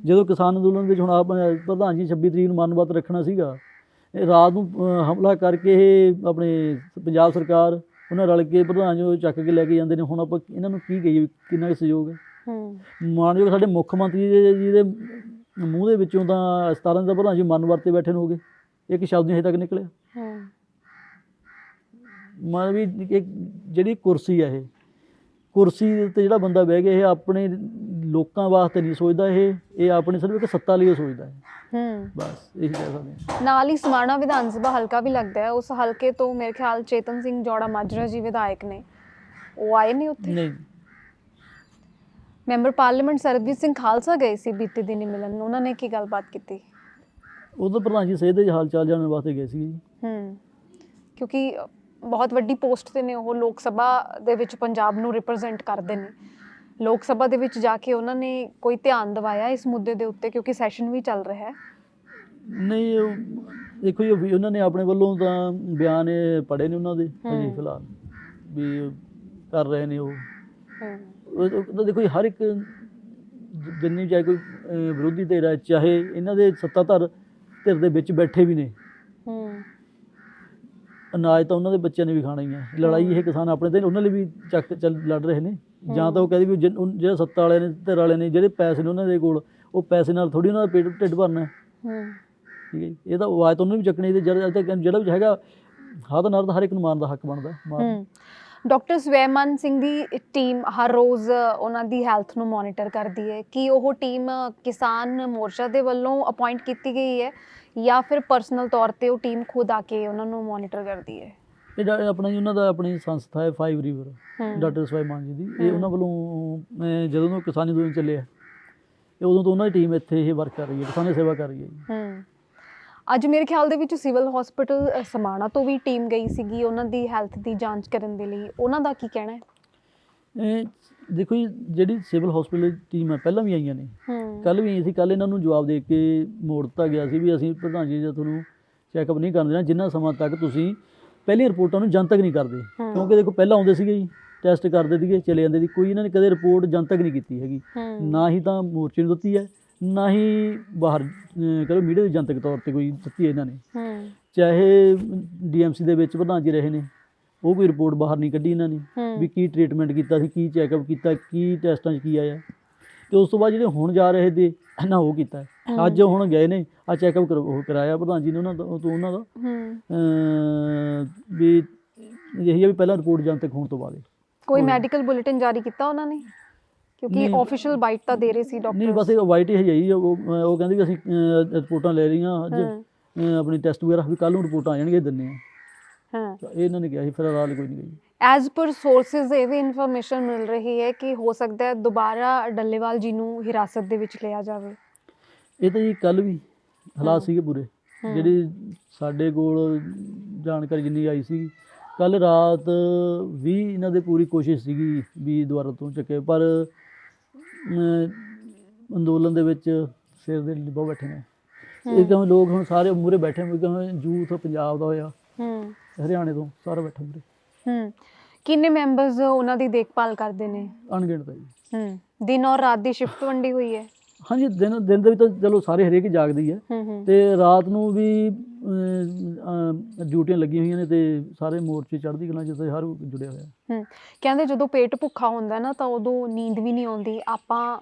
ਜਦੋਂ ਕਿਸਾਨ ਅੰਦੋਲਨ ਵਿੱਚ ਹੁਣ ਆਪ ਪ੍ਰਧਾਨ ਜੀ 26 ਤਰੀਕ ਨੂੰ ਮਨਵਤ ਰੱਖਣਾ ਸੀਗਾ ਇਹ ਰਾਤ ਨੂੰ ਹਮਲਾ ਕਰਕੇ ਇਹ ਆਪਣੇ ਪੰਜਾਬ ਸਰਕਾਰ ਉਹਨਾਂ ਰਲ ਕੇ ਪ੍ਰਧਾਨ ਜੀ ਨੂੰ ਚੱਕ ਕੇ ਲੈ ਕੇ ਜਾਂਦੇ ਨੇ। ਹੁਣ ਆਪਾਂ ਇਹਨਾਂ ਨੂੰ ਕੀ ਕਹੀਏ ਕਿੰਨਾ ਕੁ ਸਹਿਯੋਗ ਹੈ? ਹੂੰ। ਮਾਨਯੋਗ ਸਾਡੇ ਮੁੱਖ ਮੰਤਰੀ ਜੀ ਦੇ ਮੂੰਹ ਦੇ ਵਿੱਚੋਂ ਤਾਂ 17 ਦਾ ਪ੍ਰਧਾਨ ਜੀ ਮਨ ਵਰਤੇ ਬੈਠੇ ਨੂੰ ਹੋ ਗਏ। ਇੱਕ ਸ਼ਬਦ ਨਹੀਂ ਹਜੇ ਤੱਕ ਨਿਕਲਿਆ। ਹੂੰ। ਮਨ ਵੀ ਇੱਕ ਜਿਹੜੀ ਕੁਰਸੀ ਹੈ ਇਹ ਕੁਰਸੀ ਦੇ ਉੱਤੇ ਜਿਹੜਾ ਬੰਦਾ ਬਹਿ ਗਿਆ ਇਹ ਆਪਣੇ ਲੋਕਾਂ ਵਾਸਤੇ ਨਹੀਂ ਸੋਚਦਾ ਇਹ ਇਹ ਆਪਣੇ ਸਿਰਫ ਇੱਕ ਸੱਤਾ ਲਈ ਸੋਚਦਾ ਹੈ ਹੂੰ। ਬਸ ਇਹੀ ਕਹਿ ਸਕਦੇ ਹਾਂ। ਨਾਲ ਹੀ ਸਮਾਣਾ ਵਿਧਾਨ ਸਭਾ ਹਲਕਾ ਵੀ ਲੱਗਦਾ ਹੈ। ਉਸ ਹਲਕੇ ਤੋਂ ਮੇਰੇ ਖਿਆਲ ਚੇਤਨ ਸਿੰਘ ਜੋੜਾ ਮਾਜਰਾ ਜੀ ਵਿਧਾਇਕ ਨੇ। ਉਹ ਆਏ ਨੇ ਉੱਥੇ? ਨਹੀਂ। ਮੈਂਬਰ ਪਾਰਲੀਮੈਂਟ ਸਰਬਜੀਤ ਸਿੰਘ ਖਾਲਸਾ ਗਏ ਸੀ ਬੀਤੇ ਦਿਨੀ ਮਿਲਣ ਉਹਨਾਂ ਨੇ ਕੀ ਗੱਲਬਾਤ ਕੀਤੀ? ਉਦੋਂ ਪ੍ਰਧਾਨ ਜੀ ਸਿਹਤ ਦੇ ਹਾਲ ਚਾਲ ਜਾਣਨ ਵਾਸਤੇ ਗਏ ਸੀ ਜੀ। ਹੂੰ। ਕਿਉਂਕਿ ਬਹੁਤ ਵੱਡੀ ਪੋਸਟ ਤੇ ਨੇ ਉਹ ਲੋਕ ਸਭਾ ਦੇ ਵਿੱਚ ਪੰਜਾਬ ਨੂੰ ਰਿਪਰੈਜ਼ੈਂਟ ਕਰਦੇ ਨੇ। ਲੋਕ ਸਭਾ ਦੇ ਵਿੱਚ ਜਾ ਕੇ ਉਹਨਾਂ ਨੇ ਕੋਈ ਧਿਆਨ ਦਿਵਾਇਆ ਇਸ ਮੁੱਦੇ ਦੇ ਉੱਤੇ ਕਿਉਂਕਿ ਸੈਸ਼ਨ ਵੀ ਚੱਲ ਰਿਹਾ ਹੈ। ਨਹੀਂ ਦੇਖੋ ਜੀ ਉਹਨਾਂ ਨੇ ਆਪਣੇ ਵੱਲੋਂ ਤਾਂ ਬਿਆਨ ਪੜੇ ਨੇ ਉਹਨਾਂ ਦੇ ਹੂੰ। ਫਿਲਹਾਲ ਵੀ ਕਰ ਰਹੇ ਨੇ ਉਹ। ਹੂੰ। ਦੇਖੋ ਹਰ ਇੱਕ ਜਿੰਨੀ ਚਾਹੇ ਕੋਈ ਵਿਰੋਧੀ ਧਿਰ ਹੈ ਚਾਹੇ ਇਹਨਾਂ ਦੇ ਸੱਤਾਧਰ ਧਿਰ ਦੇ ਵਿੱਚ ਬੈਠੇ ਵੀ ਨੇ। ਹੂੰ। ਅਨਾਜ ਤਾਂ ਉਹਨਾਂ ਦੇ ਬੱਚਿਆਂ ਨੇ ਵੀ ਖਾਣਾ ਹੀ ਹੈ ਲੜਾਈ ਇਹ ਕਿਸਾਨ ਆਪਣੇ ਤੇ ਉਹਨਾਂ ਲਈ ਵੀ ਚੱਕ ਚੱਲ ਲੜ ਰਹੇ ਨੇ। ਜਾਂ ਤਾਂ ਉਹ ਕਹਿੰਦੇ ਵੀ ਜਿਹੜੇ ਸੱਤਾ ਵਾਲੇ ਨੇ ਧਿਰ ਵਾਲੇ ਨੇ ਜਿਹੜੇ ਪੈਸੇ ਨੇ ਉਹਨਾਂ ਦੇ ਕੋਲ ਉਹ ਪੈਸੇ ਨਾਲ ਥੋੜੀ ਉਹਨਾਂ ਦਾ ਪੇਟ ਢਿੱਡ ਭਰਨਾ। ਹੈ, ਠੀਕ ਹੈ। ਇਹ ਤਾਂ ਆਵਾਜ਼ ਤਾਂ ਉਹਨਾਂ ਨੂੰ ਵੀ ਚੱਕਣੀ ਤੇ ਜਿਹੜਾ ਵੀ ਹੈਗਾ ਨਾਲ ਤਾਂ ਹਰ ਇੱਕ ਨੂੰ ਮਾਰਨ ਦਾ ਹੱਕ ਬਣਦਾ ਮਾਰਨ ਡਾਕਟਰ ਸਵੈਮਨ ਸਿੰਘ ਦੀ ਟੀਮ ਹਰ ਰੋਜ਼ ਉਹਨਾਂ ਦੀ ਹੈਲਥ ਨੂੰ ਮੋਨੀਟਰ ਕਰਦੀ ਹੈ ਕੀ ਉਹ ਟੀਮ ਕਿਸਾਨ ਮੋਰਚਾ ਦੇ ਵੱਲੋਂ ਅਪਾਇੰਟ ਕੀਤੀ ਗਈ ਹੈ। ਜਾਂ ਫਿਰ ਪਰਸਨਲ ਤੌਰ ਤੇ ਉਹ ਟੀਮ ਖੁਦ ਆ ਕੇ ਉਹਨਾਂ ਨੂੰ ਮੋਨੀਟਰ ਕਰਦੀ ਹੈ? ਇਹ ਆਪਣਾ ਜੀ ਉਹਨਾਂ ਦਾ ਆਪਣੀ ਸੰਸਥਾ ਹੈ ਫਾਈਵ ਰਿਵਰ ਡਾਕਟਰ ਸਵਾਈਮਾਨ ਜੀ ਦੀ। ਇਹ। ਉਹਨਾਂ ਵੱਲੋਂ ਜਦੋਂ ਤੋਂ ਕਿਸਾਨੀ ਅੰਦੋਲਨ ਚੱਲਿਆ ਤੇ ਉਦੋਂ ਤੋਂ ਉਹਨਾਂ ਦੀ ਟੀਮ ਇੱਥੇ ਇਹ ਵਰਕ ਕਰ ਰਹੀ ਹੈ ਕਿਸਾਨੀ ਸੇਵਾ ਕਰ ਰਹੀ ਹੈ ਜੀ। ਅੱਜ ਮੇਰੇ ਖਿਆਲ ਦੇ ਵਿੱਚ ਸਿਵਲ ਹਸਪੀਟਲ ਸਮਾਣਾ ਤੋਂ ਵੀ ਟੀਮ ਗਈ ਸੀਗੀ ਉਹਨਾਂ ਦੀ ਹੈਲਥ ਦੀ ਜਾਂਚ ਕਰਨ ਦੇ ਲਈ। ਉਹਨਾਂ ਦਾ ਕੀ ਕਹਿਣਾ ਹੈ? ਇਹ ਦੇਖੋ ਜੀ ਜਿਹੜੀ ਸਿਵਲ ਹਸਪੀਟਲ ਟੀਮ ਹੈ ਪਹਿਲਾਂ ਵੀ ਆਈਆਂ ਨੇ। ਕੱਲ ਵੀ ਆਈ ਸੀ ਕੱਲ ਇਹਨਾਂ ਨੂੰ ਜਵਾਬ ਦੇ ਕੇ ਮੋੜ ਦਿੱਤਾ ਗਿਆ ਸੀ ਵੀ ਅਸੀਂ ਪ੍ਰਧਾਨ ਜੀ ਜੇ ਤੁਹਾਨੂੰ ਚੈੱਕਅਪ ਨਹੀਂ ਕਰਨ ਦੇਣਾ ਜਿੰਨਾ ਸਮਾਂ ਤੱਕ ਤੁਸੀਂ ਪਹਿਲੀਆਂ ਰਿਪੋਰਟਾਂ ਨੂੰ ਜਨਤਕ ਨਹੀਂ ਕਰਦੇ। ਕਿਉਂਕਿ ਦੇਖੋ ਪਹਿਲਾਂ ਆਉਂਦੇ ਸੀਗੇ ਜੀ ਟੈਸਟ ਕਰਦੇ ਸੀਗੇ ਚਲੇ ਜਾਂਦੇ ਸੀ ਕੋਈ ਇਹਨਾਂ ਨੇ ਕਦੇ ਰਿਪੋਰਟ ਜਨਤਕ ਨਹੀਂ ਕੀਤੀ ਹੈਗੀ। ਨਾ ਹੀ ਤਾਂ ਮੋਰਚੇ ਨੂੰ ਦਿੱਤੀ ਹੈ ਨਾ ਹੀ ਬਾਹਰ ਕਰੋ ਮੀਡੀਆ ਦੇ ਜਨਤਕ ਤੌਰ ਤੇ ਕੋਈ ਦਿੱਤੀ ਹੈ ਇਹਨਾਂ ਨੇ। ਚਾਹੇ ਡੀਐਮਸੀ ਦੇ ਵਿੱਚ ਪ੍ਰਧਾਨ ਜੀ ਰਹੇ ਨੇ ਉਹ ਕੋਈ ਰਿਪੋਰਟ ਬਾਹਰ ਨਹੀਂ ਕੱਢੀ ਇਹਨਾਂ ਨੇ ਹੂੰ। ਵੀ ਕੀ ਟ੍ਰੀਟਮੈਂਟ ਕੀਤਾ ਸੀ ਕੀ ਚੈੱਕਅਪ ਕੀਤਾ ਕੀ ਟੈਸਟਾਂ 'ਚ ਕੀ ਆਇਆ। ਤੇ ਉਸ ਤੋਂ ਬਾਅਦ ਜਿਹੜੇ ਹੁਣ ਜਾ ਰਹੇ ਤੇ ਨਾ ਉਹ ਕੀਤਾ। ਹੈ। ਅੱਜ ਹੁਣ ਗਏ ਨੇ ਆ ਚੈੱਕਅਪ ਕਰਾਇਆ ਪ੍ਰਧਾਨ ਜੀ ਨੇ ਉਹਨਾਂ ਦਾ ਤੋਂ ਉਹਨਾਂ ਦਾ। ਹੂੰ। ਵੀ ਇਹੀ ਆ ਵੀ ਪਹਿਲਾਂ ਰਿਪੋਰਟ ਜਨਤਕ ਹੋਣ ਤੋਂ ਬਾਅਦ। ਹੀ। ਕੋਈ। ਮੈਡੀਕਲ ਬੁਲੇਟਿਨ ਜਾਰੀ ਕੀਤਾ ਉਹਨਾਂ ਨੇ? ਕਿਉਂਕਿ ਨਹੀਂ। ਆਫੀਸ਼ੀਅਲ ਬਾਈਟ ਤਾਂ ਦੇ ਰਹੇ ਸੀ ਨਹੀਂ ਡਾਕਟਰ ਬਸ ਇਹ ਵਾਈਟ ਹੀ ਜਾਈ ਉਹ ਉਹ ਕਹਿੰਦੇ ਵੀ ਅਸੀਂ ਰਿਪੋਰਟਾਂ ਲੈ ਰਹੀਆਂ ਅੱਜ ਹੂੰ। ਆਪਣੀ ਟੈਸਟ ਵਗੈਰਾ ਵੀ ਕੱਲ ਨੂੰ ਰਿਪੋਰਟਾਂ ਆ ਜਾਣਗੀਆਂ ਦਿੰਨੇ ਆ। ਹਾਂ। ਤਾਂ ਇਹ ਇਹਨਾਂ ਨੇ ਕਿਹਾ ਸੀ ਫਿਰ ਰਾਲ ਕੋਈ ਨਹੀਂ ਗਈ। ਐਜ਼ ਪਰ ਸੋਰਸਸ ਇਹ ਵੀ ਇਨਫੋਰਮੇਸ਼ਨ ਮਿਲ ਰਹੀ ਹੈ ਕਿ ਹੋ ਸਕਦਾ ਹੈ ਦੁਬਾਰਾ ਡੱਲੇਵਾਲ ਜੀ ਨੂੰ ਹਿਰਾਸਤ ਦੇ ਵਿੱਚ ਲਿਆ ਜਾਵੇ। ਇਹ ਤਾਂ ਜੀ ਕੱਲ ਵੀ ਹਾਲਾਤ। ਸੀਗੇ ਪੂਰੇ। ਜਿਹੜੀ ਸਾਡੇ ਕੋਲ ਜਾਣਕਾਰੀ ਜਿੰਨੀ ਆਈ ਸੀ ਕੱਲ ਰਾਤ ਵੀ ਇਹਨਾਂ ਦੇ ਪੂਰੀ ਕੋਸ਼ਿਸ਼ ਸੀਗੀ ਵੀ ਦੁਬਾਰਾ ਤੋਂ ਚੱਕੇ ਪਰ ਅੰਦੋਲਨ ਦੇ ਵਿੱਚ ਸਿਰ ਦੇ ਬਹੁਤ ਬੈਠੇ ਨੇ। ਇਹ ਕਿਉਂ ਲੋਕ ਹੁਣ ਸਾਰੇ ਮੂਰੇ ਬੈਠੇ ਨੇ ਕਿਉਂ ਯੂਥ ਪੰਜਾਬ ਦਾ ਹੋਇਆ। ਹੂੰ। ਹਰਿਆਣੇ ਤੋਂ ਸਾਰਾ ਬੈਠਾ ਮੂਰੇ ਹੂੰ ਕਿੰਨੇ ਮੈਂਬਰਸ ਉਹਨਾਂ ਦੀ ਦੇਖਭਾਲ ਕਰਦੇ ਨੇ? ਅਣਗਿਣਤ ਹੈ ਜੀ। ਹੂੰ ਦਿਨ ਔਰ ਰਾਤ ਦੀ ਸ਼ਿਫਟ ਵੰਡੀ ਹੋਈ ਹੈ? ਹਾਂਜੀ ਦਿਨ ਦਿਨ ਦੇ ਵਿੱਚ ਤਾਂ ਚਲੋ ਸਾਰੇ ਹਰੇਕ ਜਾਗਦੀ ਹੈ। ਤੇ ਰਾਤ ਨੂੰ ਵੀ ਡਿਊਟੀਆਂ ਲੱਗੀਆਂ ਹੋਈਆਂ ਨੇ ਤੇ ਸਾਰੇ ਮੋਰਚੇ ਚੜ੍ਹਦੀ ਕਲਾਂ ਜਿੱਥੇ ਹਰ ਜੁੜਿਆ ਹੋਇਆ। ਹੂੰ ਕਹਿੰਦੇ ਜਦੋਂ ਪੇਟ ਭੁੱਖਾ ਹੁੰਦਾ ਨਾ ਤਾਂ ਉਦੋਂ ਨੀਂਦ ਵੀ ਨਹੀਂ ਆਉਂਦੀ। ਆਪਾਂ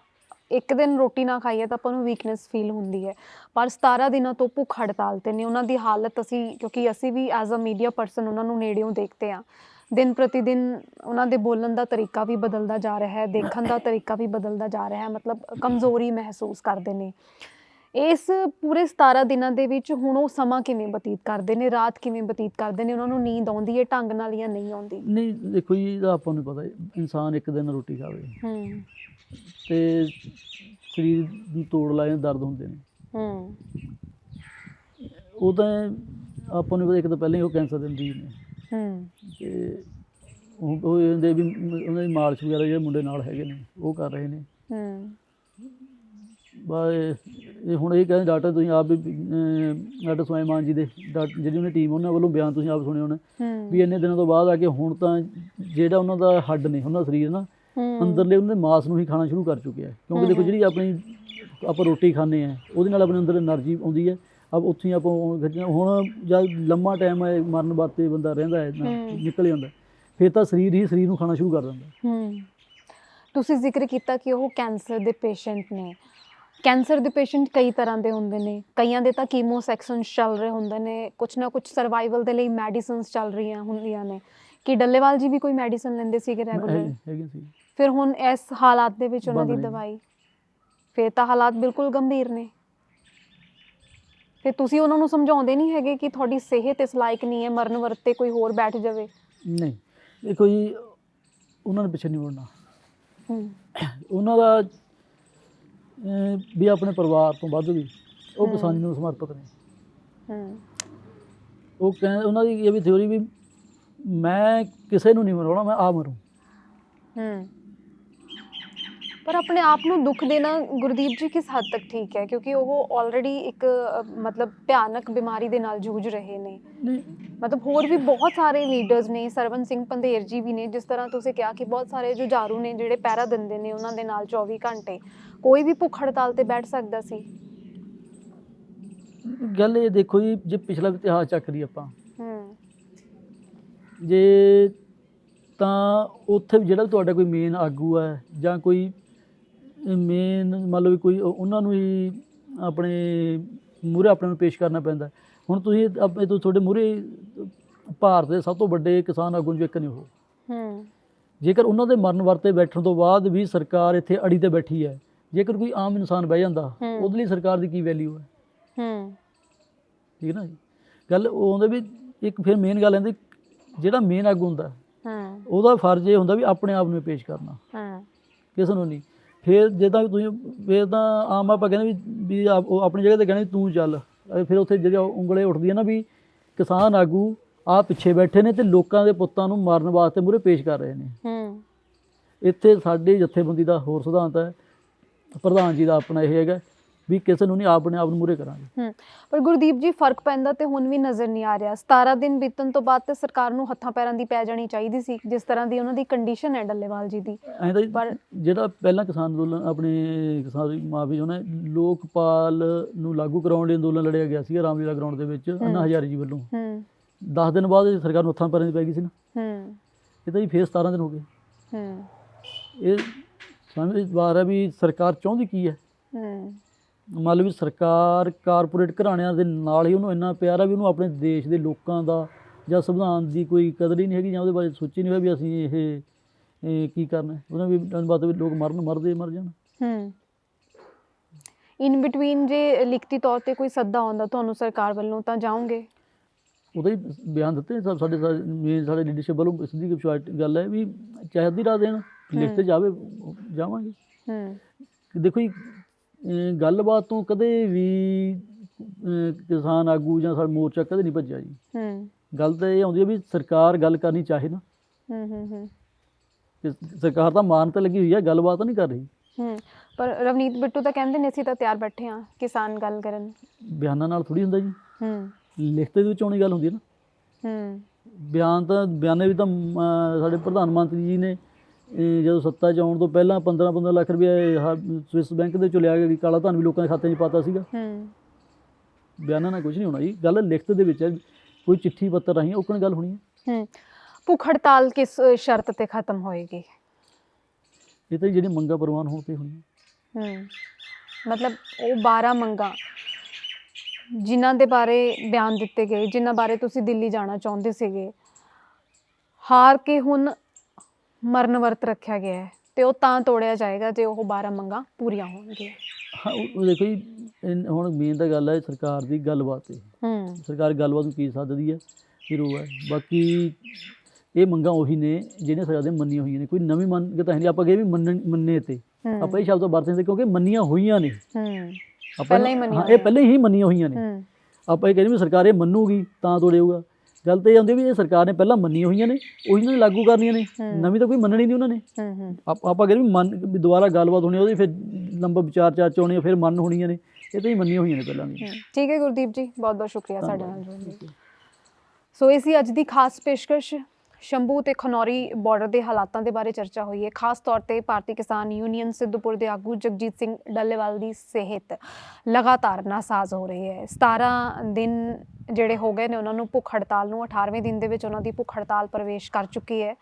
ਇੱਕ ਦਿਨ ਰੋਟੀ ਨਾ ਖਾਈਏ ਤਾਂ ਆਪਾਂ ਨੂੰ ਵੀਕਨੈਸ ਫੀਲ ਹੁੰਦੀ ਹੈ। ਪਰ 17 ਦਿਨਾਂ ਤੋਂ ਭੁੱਖ ਹੜਤਾਲ ਤੇ ਨੇ। ਉਹਨਾਂ ਦੀ ਹਾਲਤ ਅਸੀਂ, ਕਿਉਂਕਿ ਅਸੀਂ ਵੀ ਐਜ਼ ਅ ਮੀਡੀਆ ਪਰਸਨ ਉਹਨਾਂ ਨੂੰ ਨੇੜਿਓਂ ਦੇਖਦੇ ਆ ਦਿਨ ਪ੍ਰਤੀ ਦਿਨ ਉਹਨਾਂ ਦੇ ਬੋਲਣ ਦਾ ਤਰੀਕਾ ਵੀ ਬਦਲਦਾ ਜਾ ਰਿਹਾ ਹੈ, ਦੇਖਣ ਦਾ ਤਰੀਕਾ ਵੀ ਬਦਲਦਾ ਜਾ ਰਿਹਾ ਹੈ। ਮਤਲਬ ਕਮਜ਼ੋਰੀ ਮਹਿਸੂਸ ਕਰਦੇ ਨੇ। ਇਸ ਪੂਰੇ 17 ਦਿਨਾਂ ਦੇ ਵਿੱਚ ਹੁਣ ਉਹ ਸਮਾਂ ਕਿਵੇਂ ਬਤੀਤ ਕਰਦੇ ਨੇ ਰਾਤ ਕਿਵੇਂ ਬਤੀਤ ਕਰਦੇ ਨੇ ਉਹਨਾਂ ਨੂੰ ਨੀਂਦ ਆਉਂਦੀ ਹੈ ਢੰਗ ਨਾਲ ਜਾਂ ਨਹੀਂ ਆਉਂਦੀ? ਨਹੀਂ ਦੇਖੋ ਜੀ ਇਹਦਾ ਆਪਾਂ ਨੂੰ ਪਤਾ ਇਨਸਾਨ ਇੱਕ ਦਿਨ ਰੋਟੀ ਖਾਵੇ ਹੂੰ। ਤੇ ਸਰੀਰ ਨੂੰ ਤੋੜ ਲਾਏ ਦਰਦ ਹੁੰਦੇ ਨੇ। ਹੂੰ। ਉਹ ਤਾਂ ਆਪਾਂ ਨੂੰ ਪਤਾ ਇੱਕ ਤਾਂ ਪਹਿਲਾਂ ਹੀ ਉਹ ਕੈਂਸਰ ਦੇ ਮਰੀਜ਼ ਨੇ। ਹੂੰ। ਤੇ ਉਹ ਉਹ ਇਹ ਹੁੰਦੇ ਵੀ ਉਹਨਾਂ ਦੀ ਮਾਰਚ ਵਗੈਰਾ ਜਿਹੜੇ ਮੁੰਡੇ ਨਾਲ ਹੈਗੇ ਨੇ ਉਹ ਕਰ ਰਹੇ ਨੇ। ਹੂੰ। ਇਹ ਹੁਣ ਇਹ ਕਹਿੰਦੇ ਡਾਕਟਰ ਤੁਸੀਂ ਆਪ ਵੀ ਡਾਕਟਰ ਸਵੈਮਾਨ ਜੀ ਦੇ ਜਿਹੜੀ ਉਹਨਾਂ ਟੀਮ ਉਹਨਾਂ ਵੱਲੋਂ ਬਿਆਨ ਤੁਸੀਂ ਆਪ ਸੁਣਿਆ ਹੋਣਾ ਵੀ ਇੰਨੇ ਦਿਨਾਂ ਤੋਂ ਬਾਅਦ ਆ ਕੇ ਹੁਣ ਤਾਂ ਜਿਹੜਾ ਉਹਨਾਂ ਦਾ ਹੱਡ ਨੇ ਉਹਨਾਂ ਦਾ ਸਰੀਰ ਨਾ ਅੰਦਰਲੇ ਉਹਨਾਂ ਦੇ ਮਾਸ ਨੂੰ ਹੀ ਖਾਣਾ ਸ਼ੁਰੂ ਕਰ ਚੁੱਕਿਆ ਕਿਉਂਕਿ ਦੇਖੋ ਜਿਹੜੀ ਆਪਣੀ ਆਪਾਂ ਰੋਟੀ ਖਾਂਦੇ ਆ ਉਹਦੇ ਨਾਲ ਆਪਣੇ ਅੰਦਰ એનર્ਜੀ ਆਉਂਦੀ ਹੈ। ਅਬ ਉੱਥੇ ਆਪਾਂ ਹੁਣ ਜਦ ਲੰਮਾ ਟਾਈਮ ਆਏ ਮਰਨ ਬਾਤੇ ਬੰਦਾ ਰਹਿੰਦਾ ਹੈ ਨਿਕਲ ਜਾਂਦਾ ਫਿਰ ਤਾਂ ਸਰੀਰ ਹੀ ਸਰੀਰ ਨੂੰ ਖਾਣਾ ਸ਼ੁਰੂ ਕਰ ਦਿੰਦਾ ਹੂੰ। ਤੁਸੀਂ ਜ਼ਿਕਰ ਕੀਤਾ ਕਿ ਉਹ ਕੈਂਸਰ ਦੇ ਪੇਸ਼ੈਂਟ ਨੇ। ਕੈਂਸਰ ਦੇ ਪੇਸ਼ੈਂਟ ਕਈ ਤਰ੍ਹਾਂ ਦੇ ਹੁੰਦੇ ਨੇ। ਕਈਆਂ ਦੇ ਤਾਂ ਕੀਮੋ ਸੈਕਸ਼ਨ ਚੱਲ ਰਹੇ ਹੁੰਦੇ ਨੇ। ਕੁਝ ਨਾ ਕੁਝ ਸਰਵਾਈਵਲ ਦੇ ਲਈ ਮੈਡੀਸਿਨਸ ਚੱਲ ਰਹੀਆਂ ਹੁੰਦੀਆਂ ਨੇ। ਕਿ ਡੱਲੇਵਾਲ ਜੀ ਵੀ ਕੋਈ ਮੈਡੀਸਿਨ ਲੈਂਦੇ ਸੀਗੇ ਰੈਗੂਲਰ ਹੈਗੇ ਸੀ। ਫਿਰ ਹੁਣ ਇਸ ਹਾਲਾਤ ਦੇ ਵਿੱਚ ਉਹਨਾਂ ਦੀ। ਦਵਾਈ। ਫਿਰ ਤਾਂ ਹਾਲਾਤ ਬਿਲਕੁਲ ਗੰਭੀਰ ਨੇ। ਫਿਰ ਤੁਸੀਂ ਉਹਨਾਂ ਨੂੰ ਸਮਝਾਉਂਦੇ ਨਹੀਂ ਹੈਗੇ ਕਿ ਤੁਹਾਡੀ ਸਿਹਤ ਇਸ ਲਾਇਕ ਨਹੀਂ ਹੈ ਮਰਨ ਵਰਤੇ ਕੋਈ ਹੋਰ ਬੈਠ ਜਾਵੇ? ਨਹੀਂ। ਦੇਖੋ ਜੀ ਉਹਨਾਂ ਨੇ ਪਿੱਛੇ ਨਹੀਂ ਮੁੜਨਾ। ਉਹਨਾਂ ਦਾ ਵੀ ਆਪਣੇ ਪਰਿਵਾਰ ਤੋਂ ਵੱਧ ਵੀ ਉਹ। ਕਿਸਾਨੀ ਨੂੰ ਸਮਰਪਿਤ ਨੇ। ਹੂੰ। ਉਹ ਕਹਿੰਦੇ ਉਹਨਾਂ ਦੀ ਇਹ ਵੀ ਥਿਉਰੀ ਵੀ ਮੈਂ ਕਿਸੇ ਨੂੰ ਨਹੀਂ ਮਰਾਉਣਾ ਮੈਂ ਆਪ ਮਰੂੰ। ਹੂੰ। ਪਰ ਆਪਣੇ ਆਪ ਨੂੰ ਦੁੱਖ ਦੇਣਾ ਗੁਰਦੀਪ ਜੀ ਕਿਸ ਹੱਦ ਤੱਕ ਠੀਕ ਹੈ? ਕਿਉਂਕਿ ਉਹ ਆਲਰੇਡੀ ਇੱਕ ਮਤਲਬ ਭਿਆਨਕ ਬਿਮਾਰੀ ਦੇ ਨਾਲ ਜੂਝ ਰਹੇ ਨੇ। ਮਤਲਬ ਹੋਰ ਵੀ ਬਹੁਤ ਸਾਰੇ ਲੀਡਰਸ ਨੇ ਸਰਵਨ ਸਿੰਘ ਪੰਧੇਰ ਜੀ ਵੀ ਨੇ ਜਿਸ ਤਰ੍ਹਾਂ ਤੁਸੀਂ ਕਿਹਾ ਕਿ ਬਹੁਤ ਸਾਰੇ ਜੁਝਾਰੂ ਨੇ ਜਿਹੜੇ ਪਹਿਰਾ ਦਿੰਦੇ ਨੇ ਉਹਨਾਂ ਦੇ ਨਾਲ 24 ਘੰਟੇ ਕੋਈ ਵੀ ਭੁੱਖ ਹੜਤਾਲ ਤੇ ਬੈਠ ਸਕਦਾ ਸੀ? ਗੱਲ ਇਹ ਦੇਖੋ ਜੀ ਜੇ ਪਿਛਲਾ ਇਤਿਹਾਸ ਚੱਕ ਲਈ ਆਪਾਂ। ਹੂੰ। ਜੇ ਤਾਂ ਉੱਥੇ ਜਿਹੜਾ ਤੁਹਾਡਾ ਕੋਈ ਮੇਨ ਆਗੂ ਹੈ ਜਾਂ ਕੋਈ ਮੇਨ ਮੰਨ ਲਓ ਵੀ ਕੋਈ ਉਹ- ਉਹਨਾਂ ਨੂੰ ਹੀ ਆਪਣੇ ਮੂਹਰੇ ਆਪਣੇ ਨੂੰ ਪੇਸ਼ ਕਰਨਾ ਪੈਂਦਾ ਹੁਣ ਤੁਸੀਂ ਆਪਣੇ ਤੋਂ ਤੁਹਾਡੇ ਮੂਹਰੇ ਭਾਰਤ ਦੇ ਸਭ ਤੋਂ ਵੱਡੇ ਕਿਸਾਨ ਆਗੂ ਜੋ ਇੱਕ ਨੇ ਉਹ। ਹੂੰ। ਜੇਕਰ ਉਹਨਾਂ ਦੇ ਮਰਨ ਵਰਤੇ ਬੈਠਣ ਤੋਂ ਬਾਅਦ ਵੀ ਸਰਕਾਰ ਇੱਥੇ ਅੜੀ ਤੇ ਬੈਠੀ ਹੈ ਜੇਕਰ ਕੋਈ ਆਮ ਇਨਸਾਨ ਬਹਿ ਜਾਂਦਾ ਹੂੰ। ਉਹਦੇ ਲਈ ਸਰਕਾਰ ਦੀ ਕੀ ਵੈਲਿਊ ਹੈ? ਹੂੰ। ਠੀਕ ਹੈ ਨਾ ਜੀ? ਗੱਲ ਉਹ ਆਉਂਦਾ ਵੀ ਇੱਕ ਫਿਰ ਮੇਨ ਗੱਲ ਆਉਂਦੀ ਜਿਹੜਾ ਮੇਨ ਆਗੂ ਹੁੰਦਾ ਹੂੰ। ਉਹਦਾ ਫਰਜ਼ ਇਹ ਹੁੰਦਾ ਵੀ ਆਪਣੇ ਆਪ ਨੂੰ ਪੇਸ਼ ਕਰਨਾ। ਹੂੰ। ਕਿਸੇ ਨੂੰ ਨਹੀਂ। ਫਿਰ ਜੇ ਤਾਂ ਤੁਸੀਂ ਫਿਰ ਤਾਂ ਆਮ ਆਪਾਂ ਕਹਿੰਦੇ ਵੀ ਵੀ ਆਪ- ਉਹ ਆਪਣੀ ਜਗ੍ਹਾ ਤੇ ਕਹਿੰਦੇ ਵੀ ਤੂੰ ਚੱਲ। ਫਿਰ ਉੱਥੇ ਜਿਹੜੇ ਉਂਗਲੇ ਉੱਠਦੀਆਂ ਨਾ ਵੀ ਕਿਸਾਨ ਆਗੂ ਆ ਪਿੱਛੇ ਬੈਠੇ ਨੇ ਤੇ ਲੋਕਾਂ ਦੇ ਪੁੱਤਾਂ ਨੂੰ ਮਾਰਨ ਵਾਸਤੇ ਮੂਹਰੇ ਪੇਸ਼ ਕਰ ਰਹੇ ਨੇ। ਹੂੰ। ਇੱਥੇ ਸਾਡੀ ਜਥੇਬੰਦੀ ਦਾ ਹੋਰ ਸਿਧਾਂਤ ਹੈ। ਪ੍ਰਧਾਨ ਜੀ ਦਾ ਆਪਣਾ ਇਹ ਹੈਗਾ। ਵੀ ਕਿਸੇ ਨੂੰ ਨਹੀਂ ਆਪਣੇ ਆਪ ਨੂੰ ਮੂਹਰੇ ਕਰਾਂਗੇ। ਹੂੰ ਪਰ ਗੁਰਦੀਪ ਜੀ ਫ਼ਰਕ ਪੈਂਦਾ ਤੇ ਹੁਣ ਵੀ ਨਜ਼ਰ ਨਹੀਂ ਆ ਰਿਹਾ। 17 ਦਿਨ ਬੀਤਣ ਤੋਂ ਬਾਅਦ ਤੇ ਸਰਕਾਰ ਨੂੰ ਹੱਥਾਂ ਪੈਰਾਂ ਦੀ ਪੈ ਜਾਣੀ ਚਾਹੀਦੀ ਸੀ ਜਿਸ ਤਰ੍ਹਾਂ ਦੀ ਉਹਨਾਂ ਦੀ ਕੰਡੀਸ਼ਨ ਹੈ ਡੱਲੇਵਾਲ ਜੀ ਦੀ। ਪਰ ਜਿਹੜਾ ਪਹਿਲਾਂ ਕਿਸਾਨ ਅੰਦੋਲਨ ਆਪਣੇ ਕਿਸਾਨ ਦੀ ਮਾਫੀ ਉਹਨੇ ਲੋਕਪਾਲ ਨੂੰ ਲਾਗੂ ਕਰਾਉਣ ਲਈ ਅੰਦੋਲਨ ਲੜਿਆ ਗਿਆ ਸੀ ਰਾਮਲੀਲਾ ਗਰਾਊਂਡ ਦੇ ਵਿੱਚ ਅੰਨਾ ਹਜ਼ਾਰੀ ਜੀ ਵੱਲੋਂ। ਹੂੰ। 10 ਦਿਨ ਬਾਅਦ ਸਰਕਾਰ ਨੂੰ ਹੱਥਾਂ ਪੈਰਾਂ ਦੀ ਪੈ ਗਈ ਸੀ ਨਾ। ਹੂੰ। ਇਹ ਤਾਂ ਜੀ ਫੇਰ 17 ਦਿਨ ਹੋ ਗਏ। ਹੂੰ। ਇਹ ਸਮਝ ਹੈ ਵੀ ਸਰਕਾਰ ਚਾਹੁੰਦੀ ਕੀ ਹੈ। ਹੂੰ। ਮੰਨ ਲਓ ਵੀ ਸਰਕਾਰ ਕਾਰਪੋਰੇਟ ਘਰਾਣਿਆਂ ਦੇ ਨਾਲ ਹੀ ਉਹਨੂੰ ਇੰਨਾ ਪਿਆਰ ਆ ਵੀ ਉਹਨੂੰ ਆਪਣੇ ਦੇਸ਼ ਦੇ ਲੋਕਾਂ ਦਾ ਜਾਂ ਸੰਵਿਧਾਨ ਦੀ ਕੋਈ ਕਦਰ ਹੀ ਨਹੀਂ ਹੈਗੀ ਜਾਂ ਉਹਦੇ ਬਾਰੇ ਸੋਚੀ ਨਹੀਂ ਹੋਇਆ ਵੀ ਅਸੀਂ ਇਹ ਇਹ ਕੀ ਕਰਨਾ। ਉਹਨਾਂ ਵੀ ਬਾਤ ਵੀ ਲੋਕ ਮਰਨ ਮਰਦੇ ਮਰ ਜਾਣ। ਹੂੰ। ਇਨ ਬਿਟਵੀਨ ਜੇ ਲਿਖਤੀ ਤੌਰ ਤੇ ਕੋਈ ਸੱਦਾ ਆਉਂਦਾ ਤੁਹਾਨੂੰ ਸਰਕਾਰ ਵੱਲੋਂ ਤਾਂ ਜਾਓਗੇ? ਉਹਦਾ ਬਿਆਨ ਦਿੱਤੇ ਸਭ ਸਾਡੇ ਮੇਨ ਸਾਡੇ ਲੀਡਰਸ਼ਿਪ ਵੱਲੋਂ ਸਿੱਧੀ ਸ਼ਾਰਟ ਗੱਲ ਹੈ ਵੀ ਚਾਹੇ ਅੱਧੀ ਰਾਤ ਦੇਣ ਲਿਖ ਤੇ ਜਾਵੇ ਜਾਵਾਂਗੇ। ਹੂੰ। ਦੇਖੋ ਜੀ ਗੱਲਬਾਤ ਤੋਂ ਕਦੇ ਵੀ ਕਿਸਾਨ ਆਗੂ ਜਾਂ ਸਾਡਾ ਮੋਰਚਾ ਕਦੇ ਨਹੀਂ ਭੱਜਿਆ ਜੀ। ਹੂੰ। ਗੱਲ ਤਾਂ ਇਹ ਆਉਂਦੀ ਹੈ ਵੀ ਸਰਕਾਰ ਗੱਲ ਕਰਨੀ ਚਾਹੇ ਨਾ। ਹੂੰ ਹੂੰ ਹੂੰ। ਕਿ ਸਰਕਾਰ ਤਾਂ ਮਾਨ ਤੇ ਲੱਗੀ ਹੋਈ ਹੈ ਗੱਲਬਾਤ ਨਹੀਂ ਕਰ ਰਹੀ। ਹੂੰ ਪਰ ਰਵਨੀਤ ਬਿੱਟੂ ਤਾਂ ਕਹਿੰਦੇ ਨੇ ਅਸੀਂ ਤਾਂ ਤਿਆਰ ਬੈਠੇ ਹਾਂ ਕਿਸਾਨ ਗੱਲ ਕਰਨ। ਬਿਆਨਾਂ ਨਾਲ ਥੋੜੀ ਹੁੰਦਾ ਜੀ। ਹੂੰ। ਲਿਖਤ ਦੇ ਵਿੱਚ ਆਉਣੀ ਗੱਲ ਹੁੰਦੀ ਹੈ ਨਾ। ਹੂੰ। ਬਿਆਨ ਤਾਂ ਬਿਆਨੇ ਵੀ ਤਾਂ ਸਾਡੇ ਪ੍ਰਧਾਨ ਮੰਤਰੀ ਜੀ ਨੇ ਜਦੋਂ ਸੱਤਾ 'ਚ ਆਉਣ ਤੋਂ ਪਹਿਲਾਂ 15 15 ਲੱਖ ਰੁਪਏ ਸਵਿਸ ਬੈਂਕ ਦੇ ਚੋਂ ਲਿਆ ਕੇ ਵੀ ਕਾਲਾ ਧਨ ਵੀ ਲੋਕਾਂ ਦੇ ਖਾਤੇ 'ਚ ਪਾਤਾ ਸੀਗਾ। ਹੂੰ। ਬਿਆਨਾਂ ਨਾਲ ਕੁਝ ਨਹੀਂ ਹੋਣਾ ਜੀ। ਗੱਲ ਲਿਖਤ ਦੇ ਵਿੱਚ ਹੈ ਕੋਈ ਚਿੱਠੀ ਪੱਤਰ ਰਾਹੀਂ ਔਕਣ ਗੱਲ ਹੋਣੀ ਹੈ? ਹੂੰ। ਭੁੱਖ ਹੜਤਾਲ ਕਿਸ ਸ਼ਰਤ ਤੇ ਖਤਮ ਹੋਏਗੀ? ਇਹ ਤਾਂ ਜਿਹੜੀ ਮੰਗਾਂ ਪ੍ਰਵਾਨ ਹੋਣ ਤੇ ਹੋਣੀ ਹੈ। ਹੂੰ ਮਤਲਬ ਉਹ 12 ਮੰਗਾਂ ਜਿਨ੍ਹਾਂ ਦੇ ਬਾਰੇ ਬਿਆਨ ਦਿੱਤੇ ਗਏ ਜਿਨ੍ਹਾਂ ਬਾਰੇ ਤੁਸੀਂ ਦਿੱਲੀ ਜਾਣਾ ਚਾਹੁੰਦੇ ਸੀਗੇ ਹਾਰ ਕੇ ਹੁਣ ਮਰਨ ਵਰਤ ਰੱਖਿਆ ਗਿਆ ਹੈ ਤੇ ਉਹ ਤਾਂ ਤੋੜਿਆ ਜਾਏਗਾ ਜੇ ਉਹ 12 ਮੰਗਾਂ ਪੂਰੀਆਂ ਹੋਣਗੀਆਂ। ਹਾਂ ਉਹ ਦੇਖੋ ਜੀ ਹੁਣ ਮੇਨ ਤਾਂ ਗੱਲ ਹੈ ਸਰਕਾਰ ਦੀ ਗੱਲਬਾਤ ਤੇ। ਹੂੰ। ਸਰਕਾਰ ਗੱਲਬਾਤ ਨੂੰ ਕੀ ਸੱਦਦੀ ਹੈ ਫਿਰ ਉਹ ਹੈ ਬਾਕੀ ਇਹ ਮੰਗਾਂ ਉਹੀ ਨੇ ਜਿਹੜੀਆਂ ਸਰਕਾਰ ਦੇ ਮੰਨੀਆਂ ਹੋਈਆਂ ਨੇ। ਕੋਈ ਨਵੀਂ ਮੰਗ ਤਾਂ ਹੈ ਨਹੀਂ ਆਪਾਂ ਕਹੇ ਵੀ ਮੰਨਣ ਮੰਨੇ ਤੇ। ਹੂੰ। ਆਪਾਂ ਇਹ ਸ਼ਬਦ ਵਰਤਦੇ ਹਾਂ ਕਿਉਂਕਿ ਮੰਨੀਆਂ ਹੋਈਆਂ ਨੇ। ਹੂੰ। ਆਪਾਂ ਪਹਿਲਾਂ ਹੀ ਮੰਨੀਆਂ ਹਾਂ, ਇਹ ਪਹਿਲੇ ਹੀ ਮੰਨੀਆਂ ਹੋਈਆਂ ਨੇ। ਹੂੰ। ਆਪਾਂ ਇਹ ਕਹਿੰਦੇ ਵੀ ਸਰਕਾਰ ਇਹ ਮੰਨੂਗੀ ਤਾਂ ਤੋੜੇਊਗਾ। ਗੱਲ ਤਾਂ ਇਹ ਵੀ ਇਹ ਸਰਕਾਰ ਨੇ ਪਹਿਲਾਂ ਮੰਨੀਆਂ ਹੋਈਆਂ ਨੇ ਉਹੀ ਨੇ ਲਾਗੂ ਕਰਨੀਆਂ ਨੇ। ਨਵੀਂ ਤਾਂ ਕੋਈ ਮੰਨਣੀ ਨਹੀਂ ਉਹਨਾਂ ਨੇ। ਆਪ- ਕਹਿੰਦੇ ਵੀ ਮੰਨ ਵੀ ਦੁਬਾਰਾ ਗੱਲਬਾਤ ਹੋਣੀ ਉਹਦੀ ਫਿਰ ਲੰਬਾ ਵਿਚਾਰ ਚਾਰ ਹੋਣੀ ਫਿਰ ਮੰਨ ਹੋਣੀਆਂ ਨੇ ਇਹ ਤਾਂ ਹੀ ਮੰਨੀਆਂ ਹੋਈਆਂ ਨੇ ਪਹਿਲਾਂ ਵੀ। ਠੀਕ ਹੈ ਗੁਰਦੀਪ ਜੀ ਬਹੁਤ ਬਹੁਤ ਸ਼ੁਕਰੀਆ ਸਾਡੇ ਨਾਲ ਜੁੜਨ ਲਈ। ਸੋ ਇਹ ਸੀ ਅੱਜ ਦੀ ਖਾਸ ਪੇਸ਼ਕਸ਼ ਸ਼ੰਭੂ ਤੇ ਖਨੌਰੀ ਬਾਰਡਰ ਦੇ ਹਾਲਾਤਾਂ ਦੇ ਬਾਰੇ ਚਰਚਾ ਹੋਈ ਹੈ। ਖਾਸ ਤੌਰ ਤੇ ਭਾਰਤੀ ਕਿਸਾਨ ਯੂਨੀਅਨ ਸਿੱਧੂਪੁਰ ਦੇ ਆਗੂ ਜਗਜੀਤ ਸਿੰਘ ਡੱਲੇਵਾਲ ਦੀ ਸਿਹਤ ਲਗਾਤਾਰ ਨਾਸਾਜ਼ ਹੋ ਰਹੀ ਹੈ। 17 ਦਿਨ ਜਿਹੜੇ ਹੋ ਗਏ ਨੇ, ਉਹਨਾਂ ਨੂੰ ਭੁੱਖ ਹੜਤਾਲ ਨੂੰ 18ਵੇਂ ਦਿਨ ਦੇ ਵਿੱਚ ਉਹਨਾਂ ਦੀ ਭੁੱਖ ਹੜਤਾਲ ਪ੍ਰਵੇਸ਼ ਕਰ ਚੁੱਕੀ ਹੈ।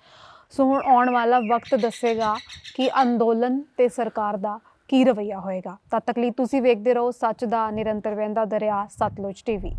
ਸੋ ਹੁਣ ਆਉਣ ਵਾਲਾ ਵਕਤ ਦੱਸੇਗਾ ਕਿ ਅੰਦੋਲਨ ਤੇ ਸਰਕਾਰ ਦਾ ਕੀ ਰਵੱਈਆ ਹੋਏਗਾ। ਤਦ ਤੱਕ ਲਈ ਤੁਸੀਂ ਵੇਖਦੇ ਰਹੋ ਸੱਚ ਦਾ ਨਿਰੰਤਰ ਵਹਿੰਦਾ ਦਰਿਆ, ਸਤਲੁਜ ਟੀਵੀ।